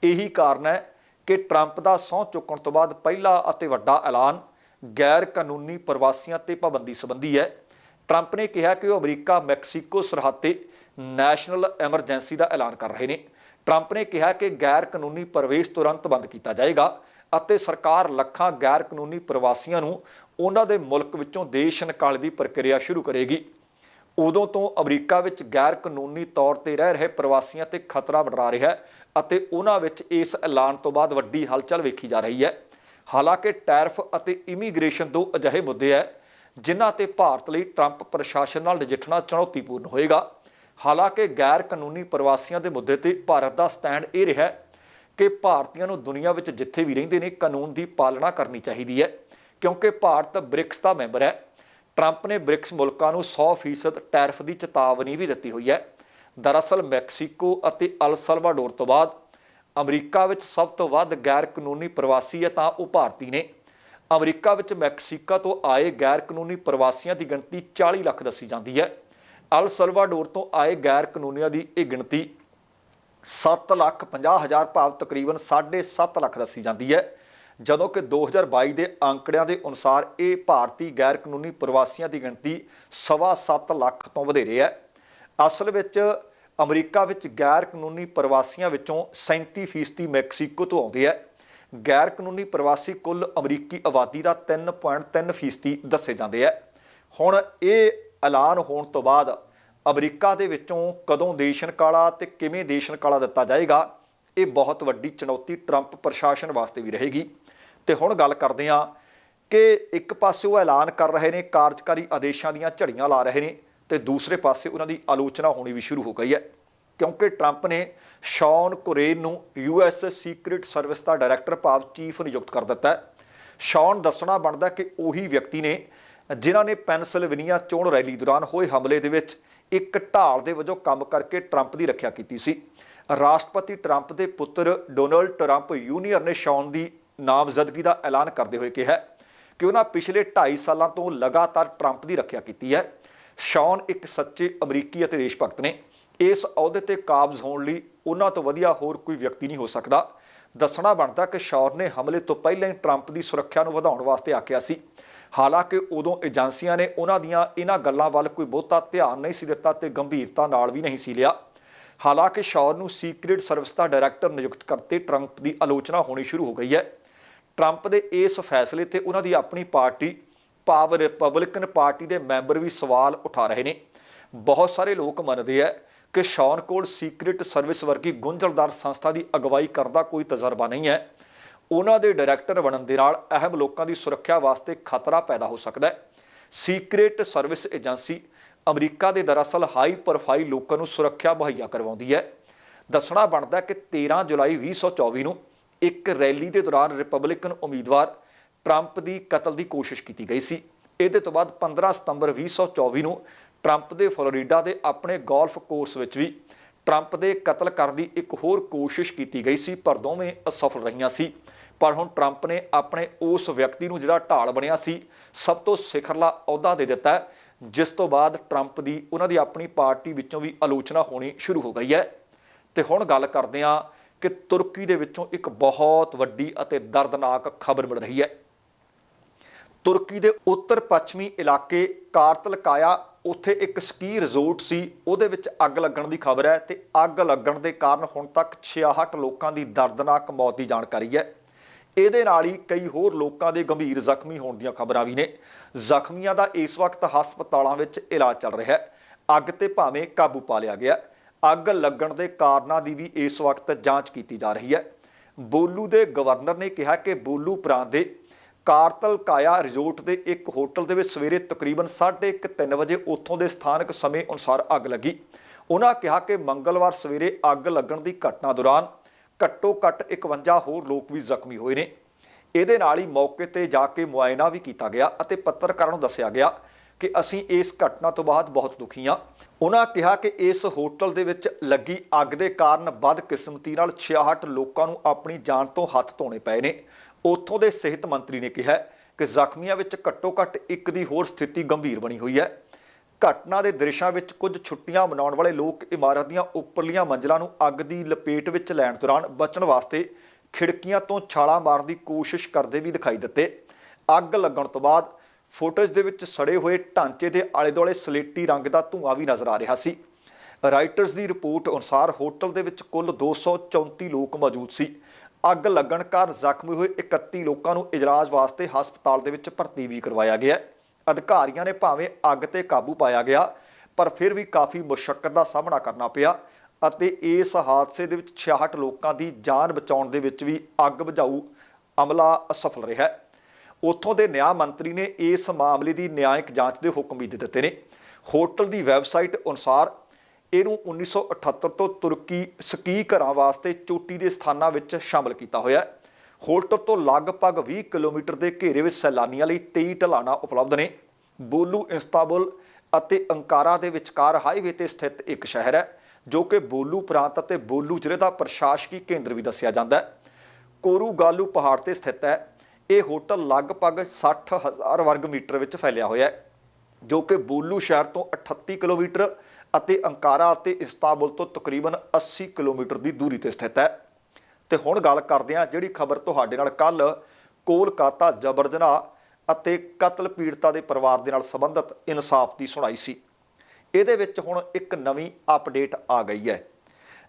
ਇਹੀ ਕਾਰਨ ਹੈ ਕਿ ਟਰੰਪ ਦਾ ਸਹੁੰ ਚੁੱਕਣ ਤੋਂ ਬਾਅਦ ਪਹਿਲਾ ਅਤੇ ਵੱਡਾ ਐਲਾਨ ਗੈਰ ਕਾਨੂੰਨੀ ਪ੍ਰਵਾਸੀਆਂ ਤੇ ਪਾਬੰਦੀ ਸੰਬੰਧੀ ਹੈ। ਟਰੰਪ ਨੇ ਕਿਹਾ ਕਿ ਉਹ ਅਮਰੀਕਾ, ਮੈਕਸੀਕੋ ਸਰਹੱਦ ਤੇ ਨੈਸ਼ਨਲ ਐਮਰਜੈਂਸੀ ਦਾ ਐਲਾਨ ਕਰ ਰਹੇ ਨੇ। ਟਰੰਪ ਨੇ ਕਿਹਾ ਕਿ ਗੈਰ ਕਾਨੂੰਨੀ ਪ੍ਰਵੇਸ਼ ਤੁਰੰਤ ਬੰਦ ਕੀਤਾ ਜਾਏਗਾ ਅਤੇ ਸਰਕਾਰ ਲੱਖਾਂ ਗੈਰ ਕਾਨੂੰਨੀ ਪ੍ਰਵਾਸੀਆਂ ਨੂੰ ਉਹਨਾਂ ਦੇ ਮੁਲਕ ਵਿੱਚੋਂ ਦੇਸ਼ ਨਿਕਾਲ ਦੀ ਪ੍ਰਕਿਰਿਆ ਸ਼ੁਰੂ ਕਰੇਗੀ। ਉਦੋਂ ਤੋਂ ਅਮਰੀਕਾ ਵਿੱਚ ਗੈਰ ਕਾਨੂੰਨੀ ਤੌਰ ਤੇ ਰਹਿ ਰਹੇ ਪ੍ਰਵਾਸੀਆਂ ਤੇ ਖਤਰਾ ਮੰਡਰਾ ਰਿਹਾ ਹੈ ਅਤੇ ਉਹਨਾਂ ਵਿੱਚ ਇਸ ਐਲਾਨ ਤੋਂ ਬਾਅਦ ਵੱਡੀ ਹਲਚਲ ਵੇਖੀ ਜਾ ਰਹੀ ਹੈ। ਹਾਲਾਂਕਿ ਟੈਰਫ ਅਤੇ ਇਮੀਗ੍ਰੇਸ਼ਨ ਦੋ ਅਜਿਹੇ ਮੁੱਦੇ ਹੈ ਜਿਨ੍ਹਾਂ ਤੇ ਭਾਰਤ ਲਈ ਟਰੰਪ ਪ੍ਰਸ਼ਾਸਨ ਨਾਲ ਨਜਿੱਠਣਾ ਚੁਣੌਤੀਪੂਰਨ ਹੋਏਗਾ। ਹਾਲਾਂਕਿ ਗੈਰ ਕਾਨੂੰਨੀ ਪ੍ਰਵਾਸੀਆਂ ਦੇ ਮੁੱਦੇ ਤੇ ਭਾਰਤ ਦਾ ਸਟੈਂਡ ਇਹ ਰਿਹਾ ਕਿ ਭਾਰਤੀਆਂ ਨੂੰ ਦੁਨੀਆ ਵਿੱਚ ਜਿੱਥੇ ਵੀ ਰਹਿੰਦੇ ਨੇ ਕਾਨੂੰਨ ਦੀ ਪਾਲਣਾ ਕਰਨੀ ਚਾਹੀਦੀ ਹੈ ਕਿਉਂਕਿ ਭਾਰਤ ਬ੍ਰਿਕਸ ਦਾ ਮੈਂਬਰ ਹੈ। ਟਰੰਪ ਨੇ ਬ੍ਰਿਕਸ ਮੁਲਕਾਂ ਨੂੰ 100% ਟੈਰਫ ਦੀ ਚੇਤਾਵਨੀ ਵੀ ਦਿੱਤੀ ਹੋਈ ਹੈ ਦਰਅਸਲ ਮੈਕਸੀਕੋ ਅਤੇ ਅਲ ਸਲਵਾਡੋਰ ਤੋਂ ਬਾਅਦ ਅਮਰੀਕਾ ਵਿੱਚ ਸਭ ਤੋਂ ਵੱਧ ਗੈਰ ਕਾਨੂੰਨੀ ਪ੍ਰਵਾਸੀ ਹੈ ਤਾਂ ਉਹ ਭਾਰਤੀ ਨੇ। ਅਮਰੀਕਾ ਵਿੱਚ ਮੈਕਸੀਕਾ ਤੋਂ ਆਏ ਗੈਰ ਕਾਨੂੰਨੀ ਪ੍ਰਵਾਸੀਆਂ ਦੀ ਗਿਣਤੀ 40 ਲੱਖ ਦੱਸੀ ਜਾਂਦੀ ਹੈ। ਅਲ ਸਲਵਾਡੋਰ ਤੋਂ ਆਏ ਗੈਰ ਕਾਨੂੰਨੀਆਂ ਦੀ ਇਹ ਗਿਣਤੀ 7 ਲੱਖ 50 ਹਜ਼ਾਰ ਭਾਵ ਤਕਰੀਬਨ 7.5 ਲੱਖ ਦੱਸੀ ਜਾਂਦੀ ਹੈ। ਜਦੋਂ ਕਿ 2022 ਦੇ ਅੰਕੜਿਆਂ ਦੇ ਅਨੁਸਾਰ ਇਹ ਭਾਰਤੀ ਗੈਰ ਕਾਨੂੰਨੀ ਪ੍ਰਵਾਸੀਆਂ ਦੀ ਗਿਣਤੀ ਸਵਾ ਸੱਤ ਲੱਖ ਤੋਂ ਵਧੇਰੇ ਹੈ। ਅਸਲ ਵਿੱਚ ਅਮਰੀਕਾ ਵਿੱਚ ਗੈਰ ਕਾਨੂੰਨੀ ਪ੍ਰਵਾਸੀਆਂ ਵਿੱਚੋਂ 37% ਮੈਕਸੀਕੋ ਤੋਂ ਆਉਂਦੇ ਹੈ। ਗੈਰ ਕਾਨੂੰਨੀ ਪ੍ਰਵਾਸੀ ਕੁੱਲ ਅਮਰੀਕੀ ਆਬਾਦੀ ਦਾ 3.3% ਦੱਸੇ ਜਾਂਦੇ ਹੈ ਹੁਣ ਇਹ ਐਲਾਨ ਹੋਣ ਤੋਂ ਬਾਅਦ ਅਮਰੀਕਾ ਦੇ ਵਿੱਚੋਂ ਕਦੋਂ ਦੇਸ਼ਨ ਕਾਲਾ ਤੇ ਕਿਵੇਂ ਦੇਸ਼ਨ ਕਾਲਾ ਦਿੱਤਾ ਜਾਏਗਾ, ਇਹ ਬਹੁਤ ਵੱਡੀ ਚੁਣੌਤੀ ਟਰੰਪ ਪ੍ਰਸ਼ਾਸਨ ਵਾਸਤੇ ਵੀ ਰਹੇਗੀ। ਤੇ ਹੁਣ ਗੱਲ ਕਰਦੇ ਹਾਂ ਕਿ ਇੱਕ ਪਾਸੇ ਉਹ ਐਲਾਨ ਕਰ ਰਹੇ ਨੇ, ਕਾਰਜਕਾਰੀ ਆਦੇਸ਼ਾਂ ਦੀਆਂ ਝੜੀਆਂ ਲਾ ਰਹੇ ਨੇ। ਤੇ ਦੂਸਰੇ ਪਾਸੇ ਉਹਨਾਂ ਦੀ ਆਲੋਚਨਾ ਹੋਣੀ ਵੀ ਸ਼ੁਰੂ ਹੋ ਗਈ ਹੈ। ਕਿਉਂਕਿ ਟਰੰਪ ਨੇ ਸ਼ੌਨ ਕੁਰੇਨ ਨੂੰ ਯੂਐਸ ਸੀਕ੍ਰੀਟ ਸਰਵਿਸ ਦਾ ਡਾਇਰੈਕਟਰ ਭਾਵ ਚੀਫ ਨਿਯੁਕਤ ਕਰ ਦਿੱਤਾ ਸ਼ੌਨ ਦੱਸਣਾ ਬਣਦਾ ਕਿ ਉਹੀ ਵਿਅਕਤੀ ਨੇ ਜਿਨ੍ਹਾਂ ਨੇ ਪੈਨਸਲਵੇਨੀਆ ਚੋਣ ਰੈਲੀ ਦੌਰਾਨ ਹੋਏ ਹਮਲੇ ਦੇ ਵਿੱਚ ਇੱਕ ਢਾਲ ਦੇ ਵਜੋਂ ਕੰਮ ਕਰਕੇ ਟਰੰਪ ਦੀ ਰੱਖਿਆ ਕੀਤੀ ਸੀ। ਰਾਸ਼ਟਰਪਤੀ ਟਰੰਪ ਦੇ ਪੁੱਤਰ ਡੋਨਲਡ ਟਰੰਪ ਯੂਨੀਅਰ ਨੇ ਸ਼ੌਨ ਦੀ ਨਾਮਜ਼ਦਗੀ ਦਾ ਐਲਾਨ ਕਰਦੇ ਹੋਏ ਕਿਹਾ ਕਿ ਉਹਨਾਂ ਪਿਛਲੇ 2.5 ਸਾਲਾਂ ਤੋਂ ਲਗਾਤਾਰ ਟਰੰਪ ਦੀ ਰੱਖਿਆ ਕੀਤੀ ਹੈ। ਸ਼ੌਨ ਇੱਕ ਸੱਚੇ ਅਮਰੀਕੀ ਅਤੇ ਦੇਸ਼ ਭਗਤ ਨੇ। ਇਸ ਅਹੁਦੇ ਤੇ ਕਾਬਜ਼ ਹੋਣ ਲਈ ਉਹਨਾਂ ਤੋਂ ਵਧੀਆ ਹੋਰ ਕੋਈ ਵਿਅਕਤੀ ਨਹੀਂ ਹੋ ਸਕਦਾ। ਦੱਸਣਾ ਬਣਦਾ ਕਿ ਸ਼ੌਰ ਨੇ ਹਮਲੇ ਤੋਂ ਪਹਿਲਾਂ ਹੀ ਟਰੰਪ ਦੀ ਸੁਰੱਖਿਆ ਨੂੰ ਵਧਾਉਣ ਵਾਸਤੇ ਆਖਿਆ ਸੀ। ਹਾਲਾਂਕਿ ਉਦੋਂ ਏਜੰਸੀਆਂ ਨੇ ਉਹਨਾਂ ਦੀਆਂ ਇਹਨਾਂ ਗੱਲਾਂ ਵੱਲ ਕੋਈ ਬਹੁਤਾ ਧਿਆਨ ਨਹੀਂ ਸੀ ਦਿੱਤਾ ਤੇ ਗੰਭੀਰਤਾ ਨਾਲ ਵੀ ਨਹੀਂ ਸੀ ਲਿਆ। ਹਾਲਾਂਕਿ ਸ਼ੌਰ ਨੂੰ ਸੀਕ੍ਰੀਟ ਸਰਵਿਸ ਦਾ ਡਾਇਰੈਕਟਰ ਨਿਯੁਕਤ ਕਰਤੇ ਟਰੰਪ ਦੀ ਆਲੋਚਨਾ ਹੋਣੀ ਸ਼ੁਰੂ ਹੋ ਗਈ ਹੈ। ਟਰੰਪ ਦੇ ਇਸ ਫੈਸਲੇ ਤੇ ਉਹਨਾਂ ਦੀ ਆਪਣੀ ਪਾਰਟੀ ਭਾਵ ਰਿਪਬਲਿਕਨ ਪਾਰਟੀ ਦੇ ਮੈਂਬਰ ਵੀ ਸਵਾਲ ਉਠਾ ਰਹੇ ਨੇ। ਬਹੁਤ ਸਾਰੇ ਲੋਕ ਮੰਨਦੇ ਆ ਕਿ ਸ਼ੌਨ ਕੋਲ ਸੀਕ੍ਰੀਟ ਸਰਵਿਸ ਵਰਗੀ ਗੁੰਝਲਦਾਰ ਸੰਸਥਾ ਦੀ ਅਗਵਾਈ ਕਰਨ ਦਾ ਕੋਈ ਤਜਰਬਾ ਨਹੀਂ ਹੈ। ਉਹਨਾਂ ਦੇ ਡਾਇਰੈਕਟਰ ਬਣਨ ਦੇ ਨਾਲ ਅਹਿਮ ਲੋਕਾਂ ਦੀ ਸੁਰੱਖਿਆ ਵਾਸਤੇ ਖਤਰਾ ਪੈਦਾ ਹੋ ਸਕਦਾ ਹੈ। ਸੀਕ੍ਰੀਟ ਸਰਵਿਸ ਏਜੰਸੀ ਅਮਰੀਕਾ ਦੇ ਦਰਅਸਲ ਹਾਈ ਪ੍ਰੋਫਾਈਲ ਲੋਕਾਂ ਨੂੰ ਸੁਰੱਖਿਆ ਮੁਹੱਈਆ ਕਰਵਾਉਂਦੀ ਹੈ। ਦੱਸਣਾ ਬਣਦਾ ਕਿ 13 ਜੁਲਾਈ 2024 ਨੂੰ ਇੱਕ ਰੈਲੀ ਦੇ ਦੌਰਾਨ ਰਿਪਬਲਿਕਨ ਉਮੀਦਵਾਰ ਟਰੰਪ ਦੀ ਕਤਲ ਦੀ ਕੋਸ਼ਿਸ਼ ਕੀਤੀ ਗਈ ਸੀ। ਇਹਦੇ ਤੋਂ ਬਾਅਦ 15 ਸਤੰਬਰ 2024 ਨੂੰ ਟਰੰਪ ਦੇ ਫਲੋਰੀਡਾ ਦੇ ਆਪਣੇ ਗੋਲਫ ਕੋਰਸ ਵਿੱਚ ਵੀ ਟਰੰਪ ਦੇ ਕਤਲ ਕਰਨ ਦੀ ਇੱਕ ਹੋਰ ਕੋਸ਼ਿਸ਼ ਕੀਤੀ ਗਈ ਸੀ, ਪਰ ਦੋਵੇਂ ਅਸਫਲ ਰਹੀਆਂ ਸੀ। ਪਰ ਹੁਣ ਟਰੰਪ ਨੇ ਆਪਣੇ ਉਸ ਵਿਅਕਤੀ ਨੂੰ ਜਿਹੜਾ ਢਾਲ ਬਣਿਆ ਸੀ, ਸਭ ਤੋਂ ਸਿਖਰਲਾ ਅਹੁਦਾ ਦੇ ਦਿੱਤਾ ਜਿਸ ਤੋਂ ਬਾਅਦ ਟਰੰਪ ਦੀ ਉਹਨਾਂ ਦੀ ਆਪਣੀ ਪਾਰਟੀ ਵਿੱਚੋਂ ਵੀ ਆਲੋਚਨਾ ਹੋਣੀ ਸ਼ੁਰੂ ਹੋ ਗਈ ਹੈ। ਤੇ ਹੁਣ ਗੱਲ ਕਰਦੇ ਹਾਂ ਕਿ ਤੁਰਕੀ ਦੇ ਵਿੱਚੋਂ ਇੱਕ ਬਹੁਤ ਵੱਡੀ ਅਤੇ ਦਰਦਨਾਕ ਖਬਰ ਮਿਲ ਰਹੀ ਹੈ। ਤੁਰਕੀ ਦੇ ਉੱਤਰ ਪੱਛਮੀ ਇਲਾਕੇ ਕਾਰਤਲਕਾਇਆ, ਉੱਥੇ ਇੱਕ ਸਕੀ ਰਿਜ਼ੋਰਟ ਸੀ। ਉਹਦੇ ਵਿੱਚ ਅੱਗ ਲੱਗਣ ਦੀ ਖਬਰ ਹੈ ਤੇ ਅੱਗ ਲੱਗਣ ਦੇ ਕਾਰਨ ਹੁਣ ਤੱਕ 66 ਲੋਕਾਂ ਦੀ ਦਰਦਨਾਕ ਮੌਤ ਦੀ ਜਾਣਕਾਰੀ ਹੈ। ਇਹਦੇ ਨਾਲ ਹੀ ਕਈ ਹੋਰ ਲੋਕਾਂ ਦੇ ਗੰਭੀਰ ਜ਼ਖਮੀ ਹੋਣ ਦੀਆਂ ਖਬਰਾਂ ਵੀ ਨੇ। ਜ਼ਖਮੀਆਂ ਦਾ ਇਸ ਵਕਤ ਹਸਪਤਾਲਾਂ ਵਿੱਚ ਇਲਾਜ ਚੱਲ ਰਿਹਾ ਹੈ। ਅੱਗ ਤੇ ਭਾਵੇਂ ਕਾਬੂ ਪਾ ਲਿਆ ਗਿਆ, ਅੱਗ ਲੱਗਣ ਦੇ ਕਾਰਨਾਂ ਦੀ ਵੀ ਇਸ ਵਕਤ ਜਾਂਚ ਕੀਤੀ ਜਾ ਰਹੀ ਹੈ। ਬੋਲੂ ਦੇ ਗਵਰਨਰ ਨੇ ਕਿਹਾ ਕਿ ਬੋਲੂ ਪ੍ਰਾਂਤ ਦੇ ਕਾਰਤਲ ਕਾਇਆ ਰਿਜ਼ੋਰਟ ਦੇ ਇੱਕ ਹੋਟਲ ਦੇ ਵਿੱਚ ਸਵੇਰੇ ਤਕਰੀਬਨ 3:30 ਵਜੇ ਉੱਥੋਂ ਦੇ ਸਥਾਨਕ ਸਮੇਂ ਅਨੁਸਾਰ ਅੱਗ ਲੱਗੀ। ਉਹਨਾਂ ਕਿਹਾ ਕਿ ਮੰਗਲਵਾਰ ਸਵੇਰੇ ਅੱਗ ਲੱਗਣ ਦੀ ਘਟਨਾ ਦੌਰਾਨ ਘੱਟੋ ਘੱਟ 51 ਹੋਰ ਲੋਕ ਵੀ ਜ਼ਖਮੀ ਹੋਏ ਨੇ। ਇਹਦੇ ਨਾਲ ਹੀ ਮੌਕੇ ਤੇ ਜਾ ਕੇ ਮੁਆਇਨਾ ਵੀ ਕੀਤਾ ਗਿਆ ਅਤੇ ਪੱਤਰਕਾਰਾਂ ਨੂੰ ਦੱਸਿਆ ਗਿਆ ਕਿ ਅਸੀਂ ਇਸ ਘਟਨਾ ਤੋਂ ਬਾਅਦ ਬਹੁਤ ਦੁਖੀ ਹਾਂ। ਉਹਨਾਂ ਕਿਹਾ ਕਿ ਇਸ ਹੋਟਲ ਦੇ ਵਿੱਚ ਲੱਗੀ ਅੱਗ ਦੇ ਕਾਰਨ ਬਦਕਿਸਮਤੀ ਨਾਲ 66 ਲੋਕਾਂ ਨੂੰ ਆਪਣੀ ਜਾਨ ਤੋਂ ਹੱਥ ਧੋਣੇ ਪਏ ਨੇ। ਉੱਥੋਂ ਦੇ ਸਿਹਤ ਮੰਤਰੀ ਨੇ ਕਿਹਾ ਕਿ ਜ਼ਖਮੀਆਂ ਵਿੱਚ ਘੱਟੋ ਘੱਟ ਇੱਕ ਦੀ ਹੋਰ ਸਥਿਤੀ ਗੰਭੀਰ ਬਣੀ ਹੋਈ ਹੈ। ਘਟਨਾ ਦੇ ਦ੍ਰਿਸ਼ਾਂ ਵਿੱਚ ਕੁਝ ਛੁੱਟੀਆਂ ਮਨਾਉਣ ਵਾਲੇ ਲੋਕ ਇਮਾਰਤ ਦੀਆਂ ਉੱਪਰਲੀਆਂ ਮੰਜ਼ਲਾਂ ਨੂੰ ਅੱਗ ਦੀ ਲਪੇਟ ਵਿੱਚ ਲੈਣ ਦੌਰਾਨ ਬਚਣ ਵਾਸਤੇ ਖਿੜਕੀਆਂ ਤੋਂ ਛਾਲਾਂ ਮਾਰਨ ਦੀ ਕੋਸ਼ਿਸ਼ ਕਰਦੇ ਵੀ ਦਿਖਾਈ ਦਿੱਤੇ। ਅੱਗ ਲੱਗਣ ਤੋਂ ਬਾਅਦ ਫੋਟੋਜ ਦੇ ਵਿੱਚ ਸੜੇ ਹੋਏ ਢਾਂਚੇ ਦੇ ਆਲੇ-ਦੁਆਲੇ ਸਲੇਟੀ ਰੰਗ ਦਾ ਧੂੰਆਂ ਵੀ ਨਜ਼ਰ ਆ ਰਿਹਾ ਸੀ। ਰਾਈਟਰਸ ਦੀ ਰਿਪੋਰਟ ਅਨੁਸਾਰ ਹੋਟਲ ਦੇ ਵਿੱਚ ਕੁੱਲ 234 ਲੋਕ ਮੌਜੂਦ ਸੀ। ਅੱਗ ਲੱਗਣ ਕਾਰਨ ਜ਼ਖਮੀ ਹੋਏ 31 ਲੋਕਾਂ ਨੂੰ ਇਲਾਜ ਵਾਸਤੇ ਹਸਪਤਾਲ ਦੇ ਵਿੱਚ ਭਰਤੀ ਵੀ ਕਰਵਾਇਆ ਗਿਆ ਅਧਿਕਾਰੀਆਂ ਨੇ ਭਾਵੇਂ ਅੱਗ ਤੇ ਕਾਬੂ ਪਾਇਆ ਗਿਆ, ਪਰ ਫਿਰ ਵੀ ਕਾਫੀ ਮੁਸ਼ਕਲ ਦਾ ਸਾਹਮਣਾ ਕਰਨਾ ਪਿਆ ਅਤੇ ਇਸ ਹਾਦਸੇ ਦੇ ਵਿੱਚ 66 ਲੋਕਾਂ ਦੀ ਜਾਨ ਬਚਾਉਣ ਦੇ ਵਿੱਚ ਵੀ ਅੱਗ ਬੁਝਾਊ ਅਮਲਾ ਅਸਫਲ ਰਿਹਾ ਉੱਥੋਂ ਦੇ ਨਿਆਂ ਮੰਤਰੀ ਨੇ ਇਸ ਮਾਮਲੇ ਦੀ ਨਿਆਂਇਕ ਜਾਂਚ ਦੇ ਹੁਕਮ ਵੀ ਦੇ ਦਿੱਤੇ ਨੇ। ਹੋਟਲ ਦੀ ਵੈਬਸਾਈਟ ਅਨੁਸਾਰ ਇਹਨੂੰ 1978 ਤੋਂ ਤੁਰਕੀ ਸਕੀ ਘਰਾਂ ਵਾਸਤੇ ਚੋਟੀ ਦੇ ਸਥਾਨਾਂ ਵਿੱਚ ਸ਼ਾਮਲ ਕੀਤਾ ਹੋਇਆ ਹੈ। ਹੋਟਲ ਤੋਂ ਲਗਭਗ 20 ਕਿਲੋਮੀਟਰ ਦੇ ਘੇਰੇ ਵਿੱਚ ਸੈਲਾਨੀਆਂ ਲਈ 23 ਢਲਾਣਾ ਉਪਲਬਧ ਨੇ। ਬੋਲੂ, ਇਸਤਾਂਬੁਲ ਅਤੇ ਅੰਕਾਰਾ ਦੇ ਵਿਚਕਾਰ ਹਾਈਵੇ ਤੇ ਸਥਿਤ ਇੱਕ ਸ਼ਹਿਰ ਹੈ, ਜੋ ਕਿ ਬੋਲੂ ਪ੍ਰਾਂਤ ਅਤੇ ਬੋਲੂ ਜ਼ਿਲ੍ਹੇ ਦਾ ਪ੍ਰਸ਼ਾਸਕੀ ਕੇਂਦਰ ਵੀ ਦੱਸਿਆ ਜਾਂਦਾ ਹੈ। ਕੋਰੂਗਾਲੂ ਪਹਾੜ ਤੇ ਸਥਿਤ ਹੈ। ਇਹ ਹੋਟਲ ਲਗਭਗ 60000 ਵਰਗ ਮੀਟਰ ਵਿੱਚ ਫੈਲਿਆ ਹੋਇਆ ਹੈ, ਜੋ ਕਿ ਬੋਲੂ ਸ਼ਹਿਰ ਤੋਂ 38 ਕਿਲੋਮੀਟਰ ਅਤੇ ਅੰਕਾਰਾ ਅਤੇ ਇਸਤਾਂਬੁਲ ਤੋਂ ਤਕਰੀਬਨ 80 ਕਿਲੋਮੀਟਰ ਦੀ ਦੂਰੀ ਤੇ ਸਥਿਤ ਹੈ। ਤੇ ਹੁਣ ਗੱਲ ਕਰਦੇ ਹਾਂ ਜਿਹੜੀ ਖਬਰ ਤੁਹਾਡੇ ਨਾਲ ਕੱਲ ਕੋਲਕਾਤਾ ਜਬਰ ਜਨਾਹ ਅਤੇ ਕਤਲ ਪੀੜਤਾ ਦੇ ਪਰਿਵਾਰ ਦੇ ਨਾਲ ਸੰਬੰਧਿਤ ਇਨਸਾਫ ਦੀ ਸੁਣਾਈ ਸੀ। ਇਹਦੇ ਵਿੱਚ ਹੁਣ ਇੱਕ ਨਵੀਂ ਅਪਡੇਟ ਆ ਗਈ ਹੈ।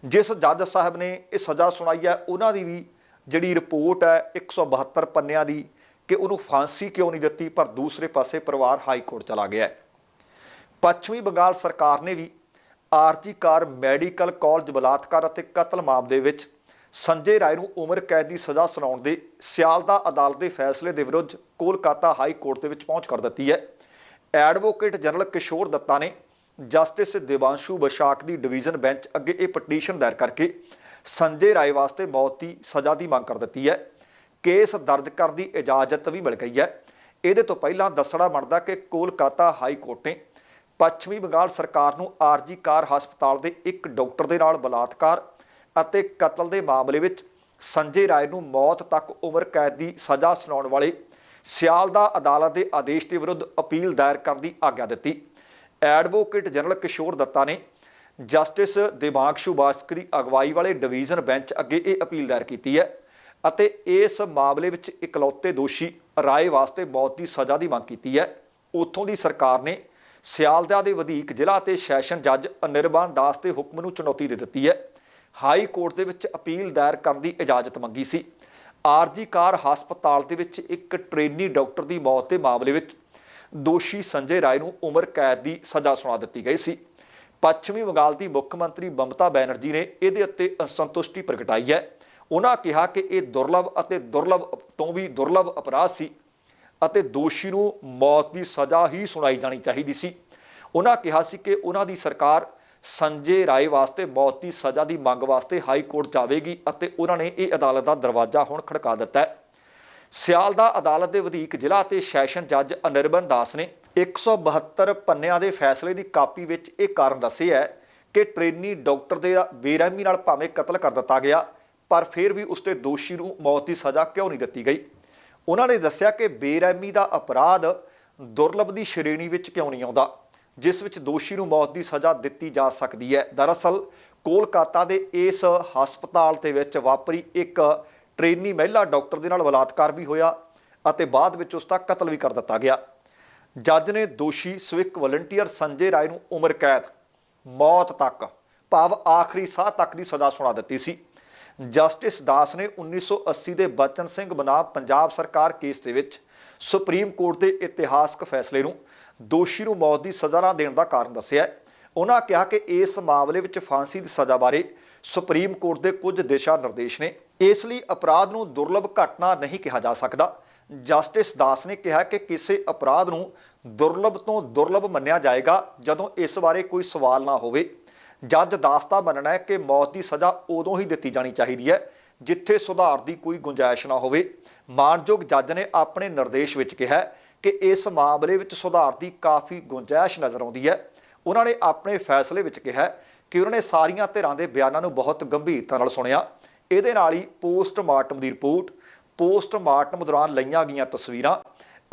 ਜਿਸ ਜੱਜ ਸਾਹਿਬ ਨੇ ਇਹ ਸਜ਼ਾ ਸੁਣਾਈ ਹੈ, ਉਹਨਾਂ ਦੀ ਵੀ ਜਿਹੜੀ ਰਿਪੋਰਟ ਹੈ 172 ਪੰਨਿਆਂ ਦੀ ਕਿ ਉਹਨੂੰ ਫਾਂਸੀ ਕਿਉਂ ਨਹੀਂ ਦਿੱਤੀ, ਪਰ ਦੂਸਰੇ ਪਾਸੇ ਪਰਿਵਾਰ ਹਾਈ ਕੋਰਟ ਚਲਾ ਗਿਆ ਹੈ। ਪੱਛਮੀ ਬੰਗਾਲ ਸਰਕਾਰ ਨੇ ਵੀ ਆਰਜੀ ਕਾਰ ਮੈਡੀਕਲ ਕਾਲਜ ਬਲਾਤਕਾਰ ਅਤੇ ਕਤਲ ਮਾਮਲੇ ਵਿੱਚ ਸੰਜੇ ਰਾਏ ਨੂੰ ਉਮਰ ਕੈਦ ਦੀ ਸਜ਼ਾ ਸੁਣਾਉਣ ਦੇ ਸਿਆਲਦਾ ਅਦਾਲਤ ਦੇ ਫੈਸਲੇ ਦੇ ਵਿਰੁੱਧ ਕੋਲਕਾਤਾ ਹਾਈ ਕੋਰਟ ਦੇ ਵਿੱਚ ਪਹੁੰਚ ਕਰ ਦਿੱਤੀ ਹੈ। ਐਡਵੋਕੇਟ ਜਨਰਲ ਕਿਸ਼ੋਰ ਦੱਤਾ ਨੇ ਜਸਟਿਸ ਦੇਵਾਂਸ਼ੂ ਬਸ਼ਾਕ ਦੀ ਡਿਵੀਜ਼ਨ ਬੈਂਚ ਅੱਗੇ ਇਹ ਪਟੀਸ਼ਨ ਦਾਇਰ ਕਰਕੇ ਸੰਜੇ ਰਾਏ ਵਾਸਤੇ ਮੌਤ ਦੀ ਸਜ਼ਾ ਦੀ ਮੰਗ ਕਰ ਦਿੱਤੀ ਹੈ। ਕੇਸ ਦਰਜ ਕਰਨ ਦੀ ਇਜਾਜ਼ਤ ਵੀ ਮਿਲ ਗਈ ਹੈ। ਇਹਦੇ ਤੋਂ ਪਹਿਲਾਂ ਦੱਸਣਾ ਬਣਦਾ ਕਿ ਕੋਲਕਾਤਾ ਹਾਈ ਕੋਰਟ ਨੇ ਪੱਛਮੀ ਬੰਗਾਲ ਸਰਕਾਰ ਨੂੰ ਆਰਜੀ ਕਾਰ ਹਸਪਤਾਲ ਦੇ ਇੱਕ ਡਾਕਟਰ ਦੇ ਨਾਲ ਬਲਾਤਕਾਰ ਅਤੇ ਕਤਲ ਦੇ ਮਾਮਲੇ ਵਿੱਚ ਸੰਜੇ ਰਾਏ ਨੂੰ ਮੌਤ ਤੱਕ ਉਮਰ ਕੈਦ ਦੀ ਸਜ਼ਾ ਸੁਣਾਉਣ ਵਾਲੇ ਸਿਆਲਦਾ ਅਦਾਲਤ ਦੇ ਆਦੇਸ਼ ਦੇ ਵਿਰੁੱਧ ਅਪੀਲ ਦਾਇਰ ਕਰਨ ਦੀ ਆਗਿਆ ਦਿੱਤੀ। ਐਡਵੋਕੇਟ ਜਨਰਲ ਕਿਸ਼ੋਰ ਦੱਤਾ ਨੇ ਜਸਟਿਸ ਦਿਵਾਂਗਸ਼ੂ ਬਾਸਕ ਦੀ ਅਗਵਾਈ ਵਾਲੇ ਡਿਵੀਜ਼ਨ ਬੈਂਚ ਅੱਗੇ ਇਹ ਅਪੀਲ ਦਾਇਰ ਕੀਤੀ ਹੈ ਅਤੇ ਇਸ ਮਾਮਲੇ ਵਿੱਚ ਇਕਲੌਤੇ ਦੋਸ਼ੀ ਰਾਏ ਵਾਸਤੇ ਮੌਤ ਦੀ ਸਜ਼ਾ ਦੀ ਮੰਗ ਕੀਤੀ ਹੈ। ਉੱਥੋਂ ਦੀ ਸਰਕਾਰ ਨੇ ਸਿਆਲਦਾ ਦੇ ਵਧੀਕ ਜ਼ਿਲ੍ਹਾ ਤੇ ਸੈਸ਼ਨ ਜੱਜ ਅਨਿਰਬਾਨ ਦਾਸ ਦੇ ਹੁਕਮ ਨੂੰ ਚੁਣੌਤੀ ਦੇ ਦਿੱਤੀ ਹੈ। ਹਾਈ ਕੋਰਟ ਦੇ ਵਿੱਚ ਅਪੀਲ ਦਾਇਰ ਕਰਨ ਦੀ ਇਜਾਜ਼ਤ ਮੰਗੀ ਸੀ। ਆਰਜੀ ਕਾਰ ਹਸਪਤਾਲ ਦੇ ਵਿੱਚ ਇੱਕ ਟ੍ਰੇਨੀ ਡਾਕਟਰ ਦੀ ਮੌਤ ਦੇ ਮਾਮਲੇ ਵਿੱਚ ਦੋਸ਼ੀ ਸੰਜੇ ਰਾਏ ਨੂੰ ਉਮਰ ਕੈਦ ਦੀ ਸਜ਼ਾ ਸੁਣਾ ਦਿੱਤੀ ਗਈ ਸੀ। ਪੱਛਮੀ ਬੰਗਾਲ ਦੀ ਮੁੱਖ ਮੰਤਰੀ ਮਮਤਾ ਬੈਨਰਜੀ ਨੇ ਇਹਦੇ ਉੱਤੇ ਅਸੰਤੁਸ਼ਟੀ ਪ੍ਰਗਟਾਈ ਹੈ। ਉਹਨਾਂ ਕਿਹਾ ਕਿ ਇਹ ਦੁਰਲਭ ਅਤੇ ਦੁਰਲਭ ਤੋਂ ਵੀ ਦੁਰਲਭ ਅਪਰਾਧ ਸੀ। ਅਤੇ ਦੋਸ਼ੀ ਨੂੰ ਮੌਤ ਦੀ ਸਜ਼ਾ ਹੀ ਸੁਣਾਈ ਜਾਣੀ ਚਾਹੀਦੀ ਸੀ। ਉਹਨਾਂ ਕਿਹਾ ਸੀ ਕਿ ਉਹਨਾਂ ਦੀ ਸਰਕਾਰ ਸੰਜੇ ਰਾਏ ਵਾਸਤੇ ਮੌਤ ਦੀ ਸਜ਼ਾ ਦੀ ਮੰਗ ਵਾਸਤੇ ਹਾਈ ਕੋਰਟ ਜਾਵੇਗੀ ਅਤੇ ਉਹਨਾਂ ਨੇ ਇਹ ਅਦਾਲਤ ਦਾ ਦਰਵਾਜ਼ਾ ਹੁਣ ਖੜਕਾ ਦਿੱਤਾ ਹੈ। ਸਿਆਲਦਾ ਅਦਾਲਤ ਦੇ ਵਧੀਕ ਜ਼ਿਲ੍ਹਾ ਤੇ ਸੈਸ਼ਨ ਜੱਜ ਅਨਿਰਬਨ ਦਾਸ ਨੇ 172 ਪੰਨਿਆਂ ਦੇ ਫੈਸਲੇ ਦੀ ਕਾਪੀ ਵਿੱਚ ਇਹ ਕਾਰਨ ਦੱਸਿਆ ਹੈ ਕਿ ਟ੍ਰੇਨੀ ਡਾਕਟਰ ਦੇ ਬੇਰਹਿਮੀ ਨਾਲ ਭਾਵੇਂ ਕਤਲ ਕਰ ਦਿੱਤਾ ਗਿਆ, ਪਰ ਫਿਰ ਵੀ ਉਸ ਤੇ ਦੋਸ਼ੀ ਨੂੰ ਮੌਤ ਦੀ ਸਜ਼ਾ ਕਿਉਂ ਨਹੀਂ ਦਿੱਤੀ ਗਈ? ਉਹਨਾਂ ਨੇ ਦੱਸਿਆ ਕਿ ਬੇਰਹਿਮੀ ਦਾ ਅਪਰਾਧ ਦੁਰਲਭ ਦੀ ਸ਼੍ਰੇਣੀ ਵਿੱਚ ਕਿਉਂ ਨਹੀਂ ਆਉਂਦਾ, ਜਿਸ ਵਿੱਚ ਦੋਸ਼ੀ ਨੂੰ ਮੌਤ ਦੀ ਸਜ਼ਾ ਦਿੱਤੀ ਜਾ ਸਕਦੀ ਹੈ। ਦਰਅਸਲ, ਕੋਲਕਾਤਾ ਦੇ ਇਸ ਹਸਪਤਾਲ ਦੇ ਵਿੱਚ ਵਾਪਰੀ ਇੱਕ ਟ੍ਰੇਨੀ ਮਹਿਲਾ ਡਾਕਟਰ ਦੇ ਨਾਲ ਬਲਾਤਕਾਰ ਵੀ ਹੋਇਆ ਅਤੇ ਬਾਅਦ ਵਿੱਚ ਉਸ ਦਾ ਕਤਲ ਵੀ ਕਰ ਦਿੱਤਾ ਗਿਆ। ਜੱਜ ਨੇ ਦੋਸ਼ੀ ਸਵਿਕ ਵਲੰਟੀਅਰ ਸੰਜੇ ਰਾਏ ਨੂੰ ਉਮਰ ਕੈਦ, ਮੌਤ ਤੱਕ, ਭਾਵ ਆਖਰੀ ਸਾਹ ਤੱਕ ਦੀ ਸਜ਼ਾ ਸੁਣਾ ਦਿੱਤੀ ਸੀ। ਜਸਟਿਸ ਦਾਸ ਨੇ 1980 ਦੇ ਬਚਨ ਸਿੰਘ ਬਨਾਮ ਪੰਜਾਬ ਸਰਕਾਰ ਕੇਸ ਦੇ ਵਿੱਚ ਸੁਪਰੀਮ ਕੋਰਟ ਦੇ ਇਤਿਹਾਸਕ ਫੈਸਲੇ ਨੂੰ ਦੋਸ਼ੀ ਨੂੰ ਮੌਤ ਦੀ ਸਜ਼ਾ ਨਾ ਦੇਣ ਦਾ ਕਾਰਨ ਦੱਸਿਆ ਉਹਨਾਂ ਕਿਹਾ ਕਿ ਇਸ ਮਾਮਲੇ ਵਿੱਚ ਫਾਂਸੀ ਦੀ ਸਜ਼ਾ ਬਾਰੇ ਸੁਪਰੀਮ ਕੋਰਟ ਦੇ ਕੁਝ ਦਿਸ਼ਾ ਨਿਰਦੇਸ਼ ਨੇ। ਇਸ ਲਈ ਅਪਰਾਧ ਨੂੰ ਦੁਰਲਭ ਘਟਨਾ ਨਹੀਂ ਕਿਹਾ ਜਾ ਸਕਦਾ। ਜਸਟਿਸ ਦਾਸ ਨੇ ਕਿਹਾ ਕਿ ਕਿਸੇ ਅਪਰਾਧ ਨੂੰ ਦੁਰਲਭ ਤੋਂ ਦੁਰਲਭ ਮੰਨਿਆ ਜਾਏਗਾ ਜਦੋਂ ਇਸ ਬਾਰੇ ਕੋਈ ਸਵਾਲ ਨਾ ਹੋਵੇ। ਜੱਜ ਦਾਸ ਦਾ ਮੰਨਣਾ ਹੈ ਕਿ ਮੌਤ ਦੀ ਸਜ਼ਾ ਉਦੋਂ ਹੀ ਦਿੱਤੀ ਜਾਣੀ ਚਾਹੀਦੀ ਹੈ, ਜਿੱਥੇ ਸੁਧਾਰ ਦੀ ਕੋਈ ਗੁੰਜਾਇਸ਼ ਨਾ ਹੋਵੇ। ਮਾਨਯੋਗ ਜੱਜ ਨੇ ਆਪਣੇ ਨਿਰਦੇਸ਼ ਵਿੱਚ ਕਿਹਾ ਕਿ ਇਸ ਮਾਮਲੇ ਵਿੱਚ ਸੁਧਾਰ ਦੀ ਕਾਫੀ ਗੁੰਜਾਇਸ਼ ਨਜ਼ਰ ਆਉਂਦੀ ਹੈ। ਉਹਨਾਂ ਨੇ ਆਪਣੇ ਫੈਸਲੇ ਵਿੱਚ ਕਿਹਾ ਕਿ ਉਹਨਾਂ ਨੇ ਸਾਰੀਆਂ ਧਿਰਾਂ ਦੇ ਬਿਆਨਾਂ ਨੂੰ ਬਹੁਤ ਗੰਭੀਰਤਾ ਨਾਲ ਸੁਣਿਆ। ਇਹਦੇ ਨਾਲ ਹੀ ਪੋਸਟਮਾਰਟਮ ਦੀ ਰਿਪੋਰਟ, ਪੋਸਟਮਾਰਟਮ ਦੌਰਾਨ ਲਈਆਂ ਗਈਆਂ ਤਸਵੀਰਾਂ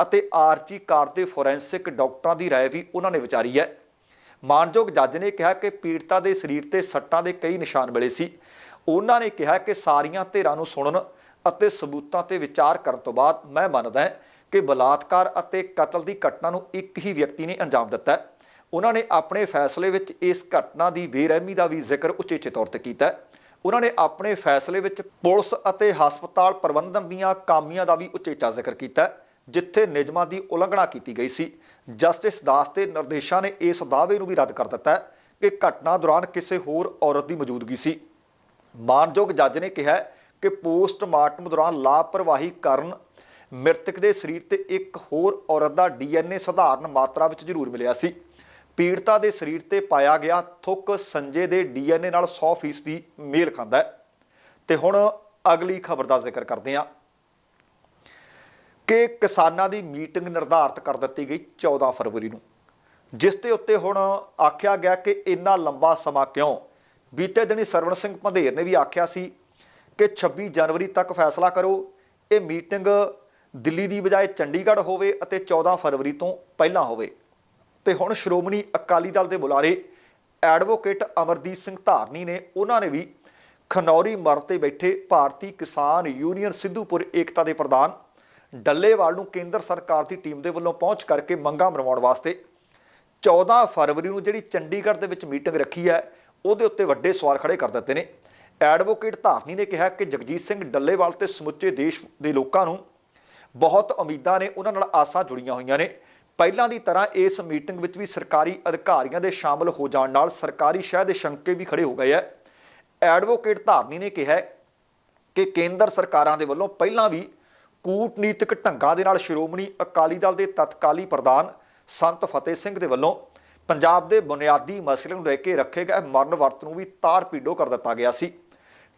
ਅਤੇ ਆਰਚੀ ਕਾਰ ਦੇ ਫੋਰੈਂਸਿਕ ਡਾਕਟਰਾਂ ਦੀ ਰਾਏ ਵੀ ਉਹਨਾਂ ਨੇ ਵਿਚਾਰੀ ਹੈ। ਮਾਨਯੋਗ ਜੱਜ ਨੇ ਕਿਹਾ ਕਿ ਪੀੜਤਾ ਦੇ ਸਰੀਰ ਤੇ ਸੱਟਾਂ ਦੇ ਕਈ ਨਿਸ਼ਾਨ ਮਿਲੇ ਸੀ। ਉਹਨਾਂ ਨੇ ਕਿਹਾ ਕਿ ਸਾਰੀਆਂ ਧਿਰਾਂ ਨੂੰ ਸੁਣਨ ਅਤੇ ਸਬੂਤਾਂ ਤੇ ਵਿਚਾਰ ਕਰਨ ਤੋਂ ਬਾਅਦ ਮੈਂ ਮੰਨਦਾ ਹਾਂ ਕਿ ਬਲਾਤਕਾਰ ਅਤੇ ਕਤਲ ਦੀ ਘਟਨਾ ਨੂੰ ਇੱਕ ਹੀ ਵਿਅਕਤੀ ਨੇ ਅੰਜਾਮ ਦਿੱਤਾ ਹੈ। ਉਹਨਾਂ ਨੇ ਆਪਣੇ ਫੈਸਲੇ ਵਿੱਚ ਇਸ ਘਟਨਾ ਦੀ ਬੇਰਹਿਮੀ ਦਾ ਵੀ ਜ਼ਿਕਰ ਉਚੇਚੇ ਤੌਰ ਤੇ ਕੀਤਾ ਉਹਨਾਂ ਨੇ ਆਪਣੇ ਫੈਸਲੇ ਵਿੱਚ ਪੁਲਿਸ ਅਤੇ ਹਸਪਤਾਲ ਪ੍ਰਬੰਧਨ ਦੀਆਂ ਕਾਮੀਆਂ ਦਾ ਵੀ ਉਚੇਚਾ ਜ਼ਿਕਰ ਕੀਤਾ ਜਿੱਥੇ ਨਿਯਮਾਂ ਦੀ ਉਲੰਘਣਾ ਕੀਤੀ ਗਈ ਸੀ ਜਸਟਿਸ ਦਾਸ ਦੇ ਨਿਰਦੇਸ਼ਾਂ ਨੇ ਇਸ ਦਾਅਵੇ ਨੂੰ ਵੀ ਰੱਦ ਕਰ ਦਿੱਤਾ ਹੈ ਕਿ ਘਟਨਾ ਦੌਰਾਨ ਕਿਸੇ ਹੋਰ ਔਰਤ ਦੀ ਮੌਜੂਦਗੀ ਸੀ। ਮਾਨਯੋਗ ਜੱਜ ਨੇ ਕਿਹਾ ਕਿ ਪੋਸਟਮਾਰਟਮ ਦੌਰਾਨ ਲਾਪਰਵਾਹੀ ਕਾਰਨ ਮ੍ਰਿਤਕ ਦੇ ਸਰੀਰ ਤੇ ਇੱਕ ਹੋਰ ਔਰਤ ਦਾ ਡੀਐਨਏ ਸਧਾਰਨ ਮਾਤਰਾ ਵਿੱਚ ਜ਼ਰੂਰ ਮਿਲਿਆ ਸੀ। ਪੀੜਤਾ ਦੇ ਸਰੀਰ ਤੇ ਪਾਇਆ ਗਿਆ ਥੁੱਕ ਸੰਜੇ ਦੇ ਡੀਐਨਏ ਨਾਲ 100% ਦੀ ਮੇਲ ਖਾਂਦਾ ਹੈ। ਤੇ ਹੁਣ ਅਗਲੀ ਖਬਰ ਦਾ ਜ਼ਿਕਰ ਕਰਦੇ ਹਾਂ। ਕਿ ਕਿਸਾਨਾਂ ਦੀ ਮੀਟਿੰਗ ਨਿਰਧਾਰਤ ਕਰ ਦਿੱਤੀ ਗਈ 14 ਫਰਵਰੀ ਨੂੰ, ਜਿਸ ਦੇ ਉੱਤੇ ਹੁਣ ਆਖਿਆ ਗਿਆ ਕਿ ਇੰਨਾ ਲੰਬਾ ਸਮਾਂ ਕਿਉਂ? ਬੀਤੇ ਦਿਨੀ ਸਰਵਣ ਸਿੰਘ ਪੰਧੇਰ ਨੇ ਵੀ ਆਖਿਆ ਸੀ ਕਿ 26 ਜਨਵਰੀ ਤੱਕ ਫੈਸਲਾ ਕਰੋ, ਇਹ ਮੀਟਿੰਗ ਦਿੱਲੀ ਦੀ ਬਜਾਏ ਚੰਡੀਗੜ੍ਹ ਹੋਵੇ ਅਤੇ 14 ਫਰਵਰੀ ਤੋਂ ਪਹਿਲਾਂ ਹੋਵੇ। ਤੇ ਹੁਣ ਸ਼੍ਰੋਮਣੀ ਅਕਾਲੀ ਦਲ ਦੇ ਬੁਲਾਰੇ ਐਡਵੋਕੇਟ ਅਮਰਦੀਪ ਸਿੰਘ ਧਾਰਨੀ ਨੇ, ਉਹਨਾਂ ਨੇ ਵੀ ਖਨੌਰੀ ਮਰ ਤੇ ਬੈਠੇ ਭਾਰਤੀ ਕਿਸਾਨ ਯੂਨੀਅਨ ਸਿੱਧੂਪੁਰ ਏਕਤਾ ਦੇ ਪ੍ਰਧਾਨ ਡੱਲੇਵਾਲ ਨੂੰ ਕੇਂਦਰ ਸਰਕਾਰ ਦੀ ਟੀਮ ਦੇ ਵੱਲੋਂ ਪਹੁੰਚ ਕਰਕੇ ਮੰਗਾਂ ਮਰਵਾਉਣ ਵਾਸਤੇ। 14 ਫਰਵਰੀ ਨੂੰ ਜਿਹੜੀ ਚੰਡੀਗੜ੍ਹ ਦੇ ਵਿੱਚ ਮੀਟਿੰਗ ਰੱਖੀ ਹੈ, ਉਹਦੇ ਉੱਤੇ ਵੱਡੇ ਸਵਾਲ ਖੜੇ ਕਰ ਦਿੱਤੇ ਨੇ। ਐਡਵੋਕੇਟ ਧਾਰਨੀ ਨੇ ਕਿਹਾ ਕਿ ਜਗਜੀਤ ਸਿੰਘ ਡੱਲੇਵਾਲ ਤੇ ਸਮੁੱਚੇ ਦੇਸ਼ ਦੇ ਲੋਕਾਂ ਨੂੰ ਬਹੁਤ ਉਮੀਦਾਂ ਨੇ, ਉਹਨਾਂ ਨਾਲ ਆਸਾਂ ਜੁੜੀਆਂ ਹੋਈਆਂ ਨੇ। ਪਹਿਲਾਂ ਦੀ ਤਰ੍ਹਾਂ ਇਸ ਮੀਟਿੰਗ ਵਿੱਚ ਵੀ ਸਰਕਾਰੀ ਅਧਿਕਾਰੀਆਂ ਦੇ ਸ਼ਾਮਲ ਹੋ ਜਾਣ ਨਾਲ ਸਰਕਾਰੀ ਸ਼ਹਿ ਦੇ ਸ਼ੰਕੇ ਵੀ ਖੜੇ ਹੋ ਗਏ ਹੈ। ਐਡਵੋਕੇਟ ਧਾਰਨੀ ਨੇ ਕਿਹਾ ਕਿ ਕੇਂਦਰ ਸਰਕਾਰਾਂ ਦੇ ਵੱਲੋਂ ਪਹਿਲਾਂ ਵੀ ਕੂਟਨੀਤਿਕ ਢੰਗਾਂ ਦੇ ਨਾਲ ਸ਼੍ਰੋਮਣੀ ਅਕਾਲੀ ਦਲ ਦੇ ਤਤਕਾਲੀ ਪ੍ਰਧਾਨ ਸੰਤ ਫਤਿਹ ਸਿੰਘ ਦੇ ਵੱਲੋਂ ਪੰਜਾਬ ਦੇ ਬੁਨਿਆਦੀ ਮਸਲੇ ਨੂੰ ਲੈ ਕੇ ਰੱਖੇ ਗਏ ਮਰਨ ਵਰਤ ਨੂੰ ਵੀ ਤਾਰ ਪੀਡੋ ਕਰ ਦਿੱਤਾ ਗਿਆ ਸੀ।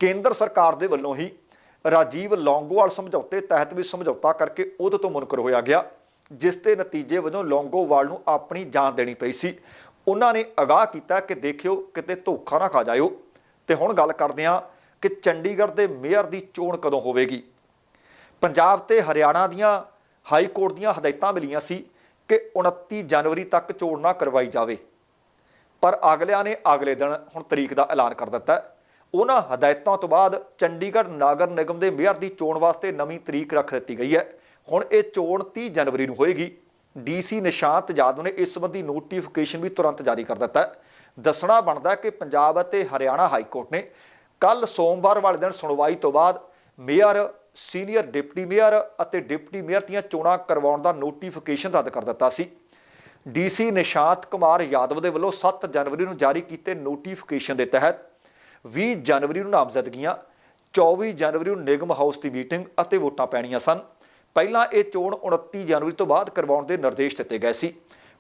ਕੇਂਦਰ ਸਰਕਾਰ ਦੇ ਵੱਲੋਂ ਹੀ ਰਾਜੀਵ ਲੌਂਗੋਵਾਲ ਸਮਝੌਤੇ ਤਹਿਤ ਵੀ ਸਮਝੌਤਾ ਕਰਕੇ ਉਹਦੇ ਤੋਂ ਮੁਨਕਰ ਹੋਇਆ ਗਿਆ, ਜਿਸ ਦੇ ਨਤੀਜੇ ਵਜੋਂ ਲੌਂਗੋਵਾਲ ਨੂੰ ਆਪਣੀ ਜਾਨ ਦੇਣੀ ਪਈ ਸੀ। ਉਹਨਾਂ ਨੇ ਅਗਾਹ ਕੀਤਾ ਕਿ ਦੇਖਿਓ ਕਿਤੇ ਧੋਖਾ ਨਾ ਖਾ ਜਾਇਓ। ਤੇ ਹੁਣ ਗੱਲ ਕਰਦੇ ਹਾਂ ਕਿ ਚੰਡੀਗੜ੍ਹ ਦੇ ਮੇਅਰ ਦੀ ਚੋਣ ਕਦੋਂ ਹੋਵੇਗੀ। ਪੰਜਾਬ ਤੇ ਹਰਿਆਣਾ ਦੀਆਂ ਹਾਈ ਕੋਰਟ ਦੀਆਂ ਹਦਾਇਤਾਂ ਮਿਲੀਆਂ ਸੀ ਕਿ 29 ਜਨਵਰੀ ਤੱਕ ਚੋਣ ਨਾ ਕਰਵਾਈ ਜਾਵੇ। ਪਰ ਅਗਲਿਆਂ ਨੇ ਅਗਲੇ ਦਿਨ ਹੁਣ ਤਰੀਕ ਦਾ ਐਲਾਨ ਕਰ ਦਿੱਤਾ ਉਹਨਾਂ ਹਦਾਇਤਾਂ ਤੋਂ ਬਾਅਦ ਚੰਡੀਗੜ੍ਹ ਨਾਗਰ ਨਿਗਮ ਦੇ ਮੇਅਰ ਦੀ ਚੋਣ ਵਾਸਤੇ ਨਵੀਂ ਤਰੀਕ ਰੱਖ ਦਿੱਤੀ ਗਈ ਹੈ। ਹੁਣ ਇਹ ਚੋਣ 30 ਜਨਵਰੀ ਨੂੰ ਹੋਏਗੀ। ਡੀਸੀ ਨਿਸ਼ਾਂਤ ਯਾਦਵ ਨੇ ਇਸ ਸੰਬੰਧੀ ਨੋਟੀਫਿਕੇਸ਼ਨ ਵੀ ਤੁਰੰਤ ਜਾਰੀ ਕਰ ਦਿੱਤਾ ਦੱਸਣਾ ਬਣਦਾ ਕਿ ਪੰਜਾਬ ਅਤੇ ਹਰਿਆਣਾ ਹਾਈ ਕੋਰਟ ਨੇ ਕੱਲ ਸੋਮਵਾਰ ਵਾਲੇ ਦਿਨ ਸੁਣਵਾਈ ਤੋਂ ਬਾਅਦ ਮੇਅਰ ਸੀਨੀਅਰ ਡਿਪਟੀ ਮੇਅਰ ਅਤੇ ਡਿਪਟੀ ਮੇਅਰ ਦੀਆਂ ਚੋਣਾਂ ਕਰਵਾਉਣ ਦਾ ਨੋਟੀਫਿਕੇਸ਼ਨ ਰੱਦ ਕਰ ਦਿੱਤਾ ਸੀ। ਡੀਸੀ ਨਿਸ਼ਾਂਤ ਕੁਮਾਰ ਯਾਦਵ ਦੇ ਵੱਲੋਂ 7 ਜਨਵਰੀ ਨੂੰ ਜਾਰੀ ਕੀਤੇ ਨੋਟੀਫਿਕੇਸ਼ਨ ਦੇ ਤਹਿਤ 20 ਜਨਵਰੀ ਨੂੰ ਨਾਮਜ਼ਦਗੀਆਂ 24 ਜਨਵਰੀ ਨੂੰ ਨਿਗਮ ਹਾਊਸ ਦੀ ਮੀਟਿੰਗ ਅਤੇ ਵੋਟਾਂ ਪੈਣੀਆਂ ਸਨ। ਪਹਿਲਾਂ ਇਹ ਚੋਣ 29 ਜਨਵਰੀ ਤੋਂ ਬਾਅਦ ਕਰਵਾਉਣ ਦੇ ਨਿਰਦੇਸ਼ ਦਿੱਤੇ ਗਏ ਸੀ।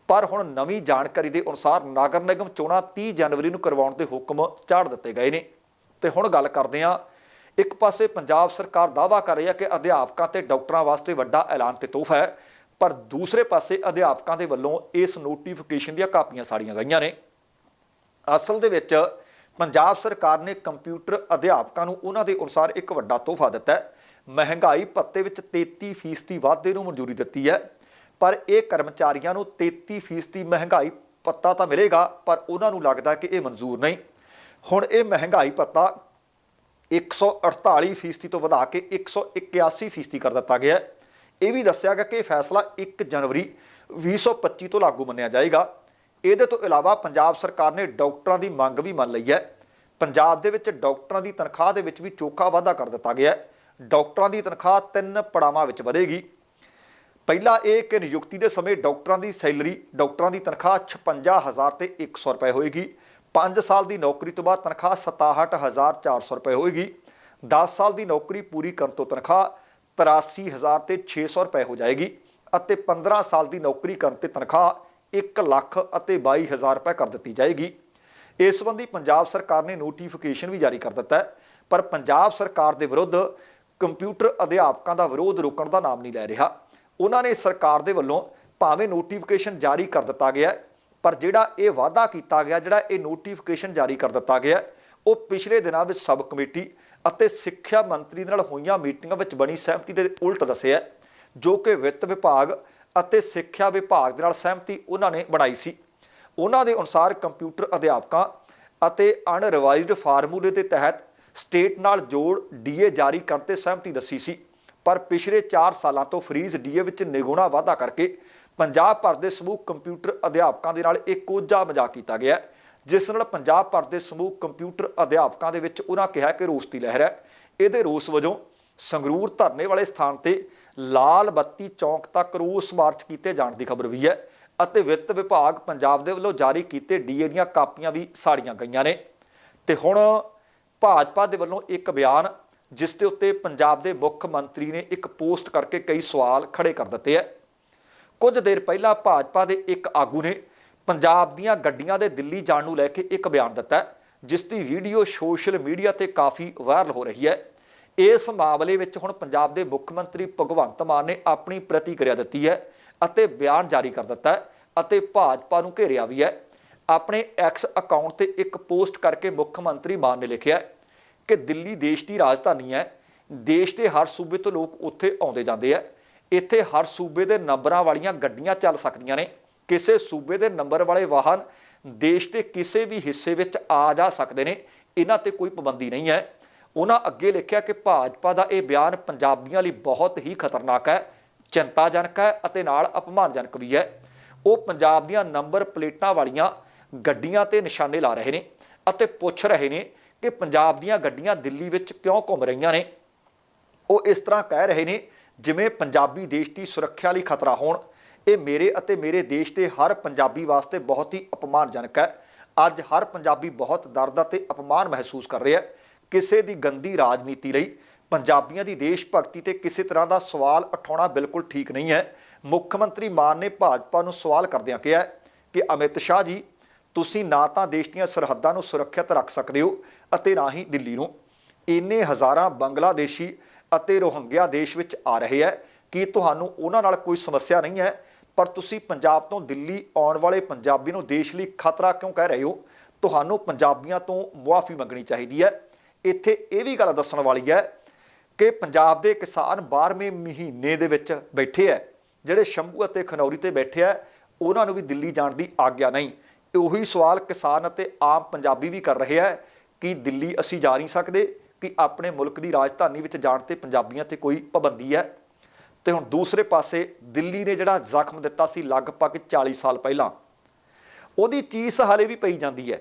ਪਰ ਹੁਣ ਨਵੀਂ ਜਾਣਕਾਰੀ ਦੇ ਅਨੁਸਾਰ ਨਗਰ ਨਿਗਮ ਚੋਣਾਂ 30 ਜਨਵਰੀ ਨੂੰ ਕਰਵਾਉਣ ਦੇ ਹੁਕਮ ਝਾੜ ਦਿੱਤੇ ਗਏ ਨੇ। ਤੇ ਹੁਣ ਗੱਲ ਕਰਦੇ ਹਾਂ ਇੱਕ ਪਾਸੇ ਪੰਜਾਬ ਸਰਕਾਰ ਦਾਅਵਾ ਕਰ ਰਹੀ ਹੈ ਕਿ ਅਧਿਆਪਕਾਂ ਤੇ ਡਾਕਟਰਾਂ ਵਾਸਤੇ ਵੱਡਾ ਐਲਾਨ ਤੇ ਤੋਹਫਾ ਹੈ, ਪਰ ਦੂਸਰੇ ਪਾਸੇ ਅਧਿਆਪਕਾਂ ਦੇ ਵੱਲੋਂ ਇਸ ਨੋਟੀਫਿਕੇਸ਼ਨ ਦੀਆਂ ਕਾਪੀਆਂ ਸਾੜੀਆਂ ਗਈਆਂ ਨੇ। ਅਸਲ ਦੇ ਵਿੱਚ ਪੰਜਾਬ ਸਰਕਾਰ ਨੇ ਕੰਪਿਊਟਰ ਅਧਿਆਪਕਾਂ ਨੂੰ ਉਹਨਾਂ ਦੇ ਅਨੁਸਾਰ ਇੱਕ ਵੱਡਾ ਤੋਹਫਾ ਦਿੱਤਾ ਹੈ। ਮਹਿੰਗਾਈ ਭੱਤੇ ਵਿੱਚ 33% ਵਾਧੇ ਨੂੰ ਮਨਜ਼ੂਰੀ ਦਿੱਤੀ ਹੈ, ਪਰ ਇਹ ਕਰਮਚਾਰੀਆਂ ਨੂੰ 33% ਮਹਿੰਗਾਈ ਭੱਤਾ ਤਾਂ ਮਿਲੇਗਾ, ਪਰ ਉਹਨਾਂ ਨੂੰ ਲੱਗਦਾ ਕਿ ਇਹ ਮਨਜ਼ੂਰ ਨਹੀਂ। ਹੁਣ ਇਹ ਮਹਿੰਗਾਈ ਭੱਤਾ 148 ਫੀਸਦੀ ਤੋਂ ਵਧਾ ਕੇ 181 ਫੀਸਦੀ ਕਰ ਦਿੱਤਾ ਗਿਆ ਹੈ। ਇਹ ਵੀ ਦੱਸਿਆ ਗਿਆ ਕਿ ਇਹ ਫੈਸਲਾ 1 ਜਨਵਰੀ 2025 ਤੋਂ ਲਾਗੂ ਮੰਨਿਆ ਜਾਏਗਾ। ਇਹਦੇ ਤੋਂ ਇਲਾਵਾ ਪੰਜਾਬ ਸਰਕਾਰ ਨੇ ਡਾਕਟਰਾਂ ਦੀ ਮੰਗ ਵੀ ਮੰਨ ਲਈ ਹੈ। ਪੰਜਾਬ ਦੇ ਵਿੱਚ ਡਾਕਟਰਾਂ ਦੀ ਤਨਖਾਹ ਦੇ ਵਿੱਚ ਵੀ ਚੋਖਾ ਵਾਧਾ ਕਰ ਦਿੱਤਾ ਗਿਆ ਹੈ। ਡਾਕਟਰਾਂ ਦੀ ਤਨਖਾਹ ਤਿੰਨ ਪੜਾਵਾਂ ਵਿੱਚ ਵਧੇਗੀ। ਪਹਿਲਾ ਇਹ ਕਿ ਨਿਯੁਕਤੀ ਦੇ ਸਮੇਂ ਡਾਕਟਰਾਂ ਦੀ ਸੈਲਰੀ, ਡਾਕਟਰਾਂ ਦੀ ਤਨਖਾਹ 56000 ਤੇ 100 ਰੁਪਏ ਹੋਏਗੀ। 5 ਸਾਲ ਦੀ ਨੌਕਰੀ ਤੋਂ ਬਾਅਦ ਤਨਖਾਹ 67400 ਰੁਪਏ ਹੋਏਗੀ। 10 ਸਾਲ ਦੀ ਨੌਕਰੀ ਪੂਰੀ ਕਰਨ ਤੋਂ ਤਨਖਾਹ 83000 ਤੇ 600 ਰੁਪਏ ਹੋ ਜਾਏਗੀ ਅਤੇ 15 ਸਾਲ ਦੀ ਨੌਕਰੀ ਕਰਨ ਤੇ ਤਨਖਾਹ 1 ਲੱਖ ਅਤੇ 22000 ਰੁਪਏ ਕਰ ਦਿੱਤੀ ਜਾਏਗੀ। ਇਸ ਸੰਬੰਧੀ ਪੰਜਾਬ ਸਰਕਾਰ ਨੇ ਨੋਟੀਫਿਕੇਸ਼ਨ ਵੀ ਜਾਰੀ ਕਰ ਦਿੱਤਾ ਹੈ, ਪਰ ਪੰਜਾਬ ਸਰਕਾਰ ਦੇ ਵਿਰੁੱਧ ਕੰਪਿਊਟਰ ਅਧਿਆਪਕਾਂ ਦਾ ਵਿਰੋਧ ਰੋਕਣ ਦਾ ਨਾਮ ਨਹੀਂ ਲੈ ਰਿਹਾ। ਉਹਨਾਂ ਨੇ ਸਰਕਾਰ ਦੇ ਵੱਲੋਂ ਭਾਵੇਂ ਨੋਟੀਫਿਕੇਸ਼ਨ ਜਾਰੀ ਕਰ ਦਿੱਤਾ ਗਿਆ ਪਰ ਜਿਹੜਾ ਇਹ ਵਾਅਦਾ ਕੀਤਾ ਗਿਆ, ਜਿਹੜਾ ਇਹ ਨੋਟੀਫਿਕੇਸ਼ਨ ਜਾਰੀ ਕਰ ਦਿੱਤਾ ਗਿਆ, ਉਹ ਪਿਛਲੇ ਦਿਨਾਂ ਵਿੱਚ ਸਬ ਕਮੇਟੀ ਅਤੇ ਸਿੱਖਿਆ ਮੰਤਰੀ ਨਾਲ ਹੋਈਆਂ ਮੀਟਿੰਗਾਂ ਵਿੱਚ ਬਣੀ ਸਹਿਮਤੀ ਦੇ ਉਲਟ ਦੱਸਿਆ, ਜੋ ਕਿ ਵਿੱਤ ਵਿਭਾਗ ਅਤੇ ਸਿੱਖਿਆ ਵਿਭਾਗ ਦੇ ਨਾਲ ਸਹਿਮਤੀ ਉਹਨਾਂ ਨੇ ਬਣਾਈ ਸੀ। ਉਹਨਾਂ ਦੇ ਅਨੁਸਾਰ ਕੰਪਿਊਟਰ ਅਧਿਆਪਕਾਂ ਅਤੇ ਅਨਰਿਵਾਈਜ਼ਡ ਫਾਰਮੂਲੇ ਦੇ ਤਹਿਤ ਸਟੇਟ ਨਾਲ ਜੋੜ ਡੀਏ ਜਾਰੀ ਕਰਨ ਤੇ ਸਹਿਮਤੀ ਦੱਸੀ ਸੀ, ਪਰ ਪਿਛਲੇ 4 ਸਾਲਾਂ ਤੋਂ ਫਰੀਜ਼ ਡੀਏ ਵਿੱਚ ਨਿਗੁਣਾ ਵਾਧਾ ਕਰਕੇ ਪੰਜਾਬ ਭਰ ਦੇ ਸਮੂਹ ਕੰਪਿਊਟਰ ਅਧਿਆਪਕਾਂ ਦੇ ਨਾਲ ਇਹ ਕੋਝਾ ਮਜ਼ਾਕ ਕੀਤਾ ਗਿਆ ਜਿਸ ਨਾਲ ਪੰਜਾਬ ਭਰ ਦੇ ਸਮੂਹ ਕੰਪਿਊਟਰ ਅਧਿਆਪਕਾਂ ਦੇ ਵਿੱਚ ਉਹਨਾਂ ਕਿਹਾ ਕਿ ਰੋਸ ਦੀ ਲਹਿਰ ਹੈ। ਇਹਦੇ ਰੋਸ ਵਜੋਂ ਸੰਗਰੂਰ ਧਰਨੇ ਵਾਲੇ ਸਥਾਨ ਤੇ ਲਾਲ ਬੱਤੀ ਚੌਂਕ ਤੱਕ ਰੋਸ ਮਾਰਚ ਕੀਤੇ ਜਾਣ ਦੀ ਖਬਰ ਵੀ ਹੈ ਅਤੇ ਵਿੱਤ ਵਿਭਾਗ ਪੰਜਾਬ ਦੇ ਵੱਲੋਂ ਜਾਰੀ ਕੀਤੇ ਡੀਏ ਦੀਆਂ ਕਾਪੀਆਂ ਵੀ ਸਾੜੀਆਂ ਗਈਆਂ ਨੇ। ਤੇ ਹੁਣ ਭਾਜਪਾ ਦੇ ਵੱਲੋਂ ਇੱਕ ਬਿਆਨ, ਜਿਸ ਦੇ ਉੱਤੇ ਪੰਜਾਬ ਦੇ ਮੁੱਖ ਮੰਤਰੀ ਨੇ ਇੱਕ ਪੋਸਟ ਕਰਕੇ ਕਈ ਸਵਾਲ ਖੜੇ ਕਰ ਦਿੱਤੇ ਹੈ। ਕੁਝ ਦੇਰ ਪਹਿਲਾਂ ਭਾਜਪਾ ਦੇ ਇੱਕ ਆਗੂ ਨੇ ਪੰਜਾਬ ਦੀਆਂ ਗੱਡੀਆਂ ਦੇ ਦਿੱਲੀ ਜਾਣ ਨੂੰ ਲੈ ਕੇ ਇੱਕ ਬਿਆਨ ਦਿੱਤਾ ਜਿਸ ਦੀ ਵੀਡੀਓ ਸੋਸ਼ਲ ਮੀਡੀਆ ਤੇ ਕਾਫੀ ਵਾਇਰਲ ਹੋ ਰਹੀ ਹੈ। ਇਸ ਮਾਮਲੇ ਵਿੱਚ ਹੁਣ ਪੰਜਾਬ ਦੇ ਮੁੱਖ ਮੰਤਰੀ ਭਗਵੰਤ ਮਾਨ ਨੇ ਆਪਣੀ ਪ੍ਰਤੀਕਿਰਿਆ ਦਿੱਤੀ ਹੈ ਅਤੇ ਬਿਆਨ ਜਾਰੀ ਕਰ ਦਿੱਤਾ ਅਤੇ ਭਾਜਪਾ ਨੂੰ ਘੇਰਿਆ ਵੀ ਹੈ। ਆਪਣੇ ਐਕਸ ਅਕਾਊਂਟ ਤੇ ਇੱਕ ਪੋਸਟ ਕਰਕੇ ਮੁੱਖ ਮੰਤਰੀ ਮਾਨ ਨੇ ਲਿਖਿਆ ਕਿ ਦਿੱਲੀ ਦੇਸ਼ ਦੀ ਰਾਜਧਾਨੀ ਹੈ। ਦੇਸ਼ ਦੇ ਹਰ ਸੂਬੇ ਤੋਂ ਲੋਕ ਉੱਥੇ ਆਉਂਦੇ ਜਾਂਦੇ ਆ ਇੱਥੇ ਹਰ ਸੂਬੇ ਦੇ ਨੰਬਰਾਂ ਵਾਲੀਆਂ ਗੱਡੀਆਂ ਚੱਲ ਸਕਦੀਆਂ ਨੇ। ਕਿਸੇ ਸੂਬੇ ਦੇ ਨੰਬਰ ਵਾਲੇ ਵਾਹਨ ਦੇਸ਼ ਦੇ ਕਿਸੇ ਵੀ ਹਿੱਸੇ ਵਿੱਚ ਆ ਜਾ ਸਕਦੇ ਨੇ। ਇਹਨਾਂ ਤੇ ਕੋਈ ਪਾਬੰਦੀ ਨਹੀਂ ਹੈ। ਉਹਨਾਂ ਅੱਗੇ ਲਿਖਿਆ ਕਿ ਭਾਜਪਾ ਦਾ ਇਹ ਬਿਆਨ ਪੰਜਾਬੀਆਂ ਲਈ ਬਹੁਤ ਹੀ ਖਤਰਨਾਕ ਹੈ, ਚਿੰਤਾਜਨਕ ਹੈ ਅਤੇ ਨਾਲ ਅਪਮਾਨਜਨਕ ਵੀ ਹੈ। ਉਹ ਪੰਜਾਬ ਦੀਆਂ ਨੰਬਰ ਪਲੇਟਾਂ ਵਾਲੀਆਂ ਗੱਡੀਆਂ ਤੇ ਨਿਸ਼ਾਨੇ ਲਾ ਰਹੇ ਨੇ ਅਤੇ ਪੁੱਛ ਰਹੇ ਨੇ ਕਿ ਪੰਜਾਬ ਦੀਆਂ ਗੱਡੀਆਂ ਦਿੱਲੀ ਵਿੱਚ ਕਿਉਂ ਘੁੰਮ ਰਹੀਆਂ ਨੇ। ਉਹ ਇਸ ਤਰ੍ਹਾਂ ਕਹਿ ਰਹੇ ਨੇ ਜਿਵੇਂ ਪੰਜਾਬੀ ਦੇਸ਼ ਦੀ ਸੁਰੱਖਿਆ ਲਈ ਖਤਰਾ ਹੋਣ, ਇਹ ਮੇਰੇ ਅਤੇ ਮੇਰੇ ਦੇਸ਼ ਦੇ ਹਰ ਪੰਜਾਬੀ ਵਾਸਤੇ ਬਹੁਤ ਹੀ ਅਪਮਾਨਜਨਕ ਹੈ। ਅੱਜ ਹਰ ਪੰਜਾਬੀ ਬਹੁਤ ਦਰਦ ਅਤੇ ਅਪਮਾਨ ਮਹਿਸੂਸ ਕਰ ਰਿਹਾ ਹੈ। ਕਿਸੇ ਦੀ ਗੰਦੀ ਰਾਜਨੀਤੀ ਲਈ ਪੰਜਾਬੀਆਂ ਦੀ ਦੇਸ਼ ਭਗਤੀ ਤੇ ਕਿਸੇ ਤਰ੍ਹਾਂ ਦਾ ਸਵਾਲ ਉਠਾਉਣਾ ਬਿਲਕੁਲ ਠੀਕ ਨਹੀਂ ਹੈ। ਮੁੱਖ ਮੰਤਰੀ ਮਾਨ ਨੇ ਭਾਜਪਾ ਨੂੰ ਸਵਾਲ ਕਰਦਿਆਂ ਕਿਹਾ ਕਿ, ਅਮਿਤ ਸ਼ਾਹ ਜੀ, ਤੁਸੀਂ ਨਾ ਤਾਂ ਦੇਸ਼ ਦੀਆਂ ਸਰਹੱਦਾਂ ਨੂੰ ਸੁਰੱਖਿਅਤ ਰੱਖ ਸਕਦੇ ਹੋ ਅਤੇ ਨਾ ਹੀ ਦਿੱਲੀ ਨੂੰ। ਇੰਨੇ ਹਜ਼ਾਰਾਂ ਬੰਗਲਾਦੇਸ਼ੀ ਅਤੇ ਰੋਹੰਗਿਆ ਦੇਸ਼ ਵਿੱਚ ਆ ਰਹੇ ਹੈ। ਕਿ ਤੁਹਾਨੂੰ ਉਹਨਾਂ ਨਾਲ ਕੋਈ ਸਮੱਸਿਆ ਨਹੀਂ ਹੈ? ਪਰ ਤੁਸੀਂ ਪੰਜਾਬ ਤੋਂ ਦਿੱਲੀ ਆਉਣ ਵਾਲੇ ਪੰਜਾਬੀ ਨੂੰ ਦੇਸ਼ ਲਈ ਖਤਰਾ ਕਿਉਂ ਕਹਿ ਰਹੇ ਹੋ? ਤੁਹਾਨੂੰ ਪੰਜਾਬੀਆਂ ਤੋਂ ਮੁਆਫੀ ਮੰਗਣੀ ਚਾਹੀਦੀ ਹੈ। ਇੱਥੇ ਇਹ ਵੀ ਗੱਲ ਦੱਸਣ ਵਾਲੀ ਹੈ ਕਿ ਪੰਜਾਬ ਦੇ ਕਿਸਾਨ 12ਵੇਂ ਮਹੀਨੇ ਦੇ ਵਿੱਚ ਬੈਠੇ ਹੈ। ਜਿਹੜੇ ਸ਼ੰਭੂ ਅਤੇ ਖਨੌਰੀ ਤੇ ਬੈਠੇ ਹੈ, ਉਹਨਾਂ ਨੂੰ ਵੀ ਦਿੱਲੀ ਜਾਣ ਦੀ ਆਗਿਆ ਨਹੀਂ। ਉਹੀ ਸਵਾਲ ਕਿਸਾਨ ਅਤੇ ਆਮ ਪੰਜਾਬੀ ਵੀ ਕਰ ਰਹੇ ਹੈ ਕਿ ਦਿੱਲੀ ਅਸੀਂ ਜਾ ਨਹੀਂ ਸਕਦੇ? ਕਿ ਆਪਣੇ ਮੁਲਕ ਦੀ ਰਾਜਧਾਨੀ ਵਿੱਚ ਜਾਣ ਤੇ ਪੰਜਾਬੀਆਂ ਤੇ ਕੋਈ ਪਾਬੰਦੀ ਹੈ। ਤੇ ਹੁਣ ਦੂਸਰੇ ਪਾਸੇ ਦਿੱਲੀ ਨੇ ਜਿਹੜਾ ਜ਼ਖਮ ਦਿੱਤਾ ਸੀ ਲਗਭਗ 40 ਸਾਲ ਪਹਿਲਾਂ, ਉਹਦੀ ਚੀਸ ਹਾਲੇ ਵੀ ਪਈ ਜਾਂਦੀ ਹੈ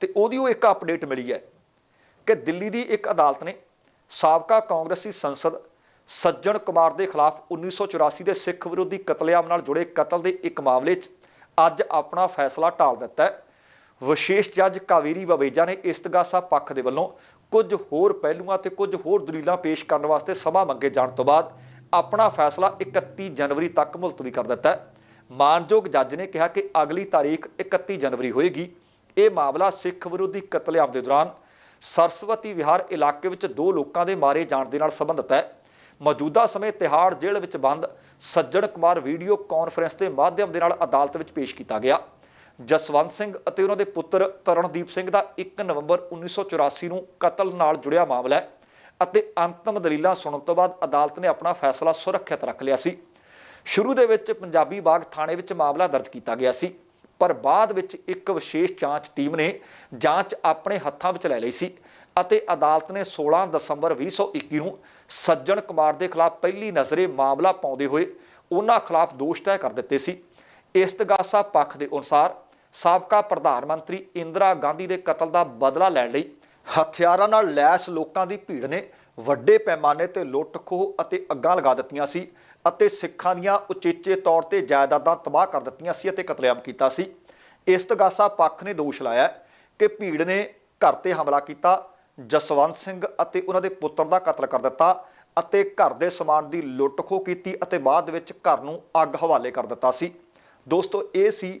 ਤੇ ਉਹਦੀ ਉਹ ਇੱਕ ਅਪਡੇਟ ਮਿਲੀ ਹੈ ਕਿ ਦਿੱਲੀ ਦੀ ਇੱਕ ਅਦਾਲਤ ਨੇ ਸਾਬਕਾ ਕਾਂਗਰਸੀ ਸੰਸਦ ਸੱਜਣ ਕੁਮਾਰ ਦੇ ਖਿਲਾਫ 1984 ਦੇ ਸਿੱਖ ਵਿਰੋਧੀ ਕਤਲੇਆਮ ਨਾਲ ਜੁੜੇ ਕਤਲ ਦੇ ਇੱਕ ਮਾਮਲੇ 'ਚ ਅੱਜ ਆਪਣਾ ਫੈਸਲਾ ਟਾਲ ਦਿੱਤਾ ਹੈ। ਵਿਸ਼ੇਸ਼ ਜੱਜ ਕਾਵੇਰੀ ਵਵੇਜਾ ਨੇ ਇਸਤਗਾਸਾ ਪੱਖ ਦੇ ਵੱਲੋਂ ਕੁਝ ਹੋਰ ਪਹਿਲੂਆਂ ਤੇ ਕੁਝ ਹੋਰ ਦਲੀਲਾਂ ਪੇਸ਼ ਕਰਨ ਵਾਸਤੇ ਸਮਾਂ ਮੰਗੇ ਜਾਣ ਤੋਂ ਬਾਅਦ ਆਪਣਾ ਫੈਸਲਾ 31 ਜਨਵਰੀ ਤੱਕ ਮੁਲਤਵੀ ਕਰ ਦਿੱਤਾ ਹੈ। ਮਾਨਯੋਗ ਜੱਜ ਨੇ ਕਿਹਾ ਕਿ ਅਗਲੀ ਤਾਰੀਖ 31 ਜਨਵਰੀ ਹੋਏਗੀ। ਇਹ ਮਾਮਲਾ ਸਿੱਖ ਵਿਰੋਧੀ ਕਤਲੇਆਮ ਦੇ ਦੌਰਾਨ ਸਰਸਵਤੀ ਵਿਹਾਰ ਇਲਾਕੇ ਵਿੱਚ ਦੋ ਲੋਕਾਂ ਦੇ ਮਾਰੇ ਜਾਣ ਦੇ ਨਾਲ ਸੰਬੰਧਿਤ ਹੈ। ਮੌਜੂਦਾ ਸਮੇਂ ਤਿਹਾੜ ਜੇਲ੍ਹ ਵਿੱਚ ਬੰਦ। ਸੱਜਣ ਕੁਮਾਰ ਵੀਡੀਓ ਕਾਨਫਰੰਸ ਦੇ ਮਾਧਿਅਮ ਦੇ ਨਾਲ ਅਦਾਲਤ ਵਿੱਚ ਪੇਸ਼ ਕੀਤਾ ਗਿਆ। ਜਸਵੰਤ ਸਿੰਘ ਅਤੇ ਉਹਨਾਂ ਦੇ ਪੁੱਤਰ ਤਰਨਦੀਪ ਸਿੰਘ ਦਾ 1 ਨਵੰਬਰ 1984 ਨੂੰ ਕਤਲ ਨਾਲ ਜੁੜਿਆ ਮਾਮਲਾ ਹੈ ਅਤੇ ਅੰਤਮ ਦਲੀਲਾਂ ਸੁਣਨ ਤੋਂ ਬਾਅਦ ਅਦਾਲਤ ਨੇ ਆਪਣਾ ਫੈਸਲਾ ਸੁਰੱਖਿਅਤ ਰੱਖ ਲਿਆ ਸੀ। ਸ਼ੁਰੂ ਦੇ ਵਿੱਚ ਪੰਜਾਬੀ ਬਾਗ ਥਾਣੇ ਵਿੱਚ ਮਾਮਲਾ ਦਰਜ ਕੀਤਾ ਗਿਆ ਸੀ, ਪਰ ਬਾਅਦ ਵਿੱਚ ਇੱਕ ਵਿਸ਼ੇਸ਼ ਜਾਂਚ ਟੀਮ ਨੇ ਜਾਂਚ ਆਪਣੇ ਹੱਥਾਂ ਵਿੱਚ ਲੈ ਲਈ ਸੀ ਅਤੇ ਅਦਾਲਤ ਨੇ 16 ਦਸੰਬਰ 2021 ਨੂੰ ਸੱਜਣ ਕੁਮਾਰ ਦੇ ਖਿਲਾਫ ਪਹਿਲੀ ਨਜ਼ਰੇ ਮਾਮਲਾ ਪਾਉਂਦੇ ਹੋਏ ਉਹਨਾਂ ਖਿਲਾਫ ਦੋਸ਼ ਤੈਅ ਕਰ ਦਿੱਤੇ ਸੀ। ਇਸਤਗਾਸਾ ਪੱਖ ਦੇ ਅਨੁਸਾਰ ਸਾਬਕਾ ਪ੍ਰਧਾਨ ਮੰਤਰੀ ਇੰਦਰਾ ਗਾਂਧੀ ਦੇ ਕਤਲ ਦਾ ਬਦਲਾ ਲੈਣ ਲਈ ਹਥਿਆਰਾਂ ਨਾਲ ਲੈਸ ਲੋਕਾਂ ਦੀ ਭੀੜ ਨੇ ਵੱਡੇ ਪੈਮਾਨੇ ਤੇ ਲੁੱਟ ਖੋਹ ਅਤੇ ਅੱਗਾਂ ਲਗਾ ਦਿੱਤੀਆਂ ਸੀ ਅਤੇ ਸਿੱਖਾਂ ਦੀਆਂ ਉਚੇਚੇ ਤੌਰ ਤੇ ਜਾਇਦਾਦਾਂ ਤਬਾਹ ਕਰ ਦਿੱਤੀਆਂ ਸੀ ਅਤੇ ਕਤਲੇਆਮ ਕੀਤਾ ਸੀ। ਇਸਤਗਾਸਾ ਪੱਖ ਨੇ ਦੋਸ਼ ਲਾਇਆ ਕਿ ਭੀੜ ਨੇ ਘਰ ਤੇ ਹਮਲਾ ਕੀਤਾ, ਜਸਵੰਤ ਸਿੰਘ ਅਤੇ ਉਹਨਾਂ ਦੇ ਪੁੱਤਰ ਦਾ ਕਤਲ ਕਰ ਦਿੱਤਾ ਅਤੇ ਘਰ ਦੇ ਸਮਾਨ ਦੀ ਲੁੱਟ ਖੋਹ ਕੀਤੀ ਅਤੇ ਬਾਅਦ ਵਿੱਚ ਘਰ ਨੂੰ ਅੱਗ ਹਵਾਲੇ ਕਰ ਦਿੱਤਾ ਸੀ। ਦੋਸਤੋ, ਇਹ ਸੀ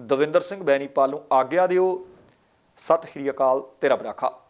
ਦਵਿੰਦਰ ਸਿੰਘ ਬੈਣੀਪਾਲ ਨੂੰ ਆਗਿਆ ਦਿਓ। ਸਤਿ ਸ਼੍ਰੀ ਅਕਾਲ ਤੇਰਾ ਬਰਾਖਾ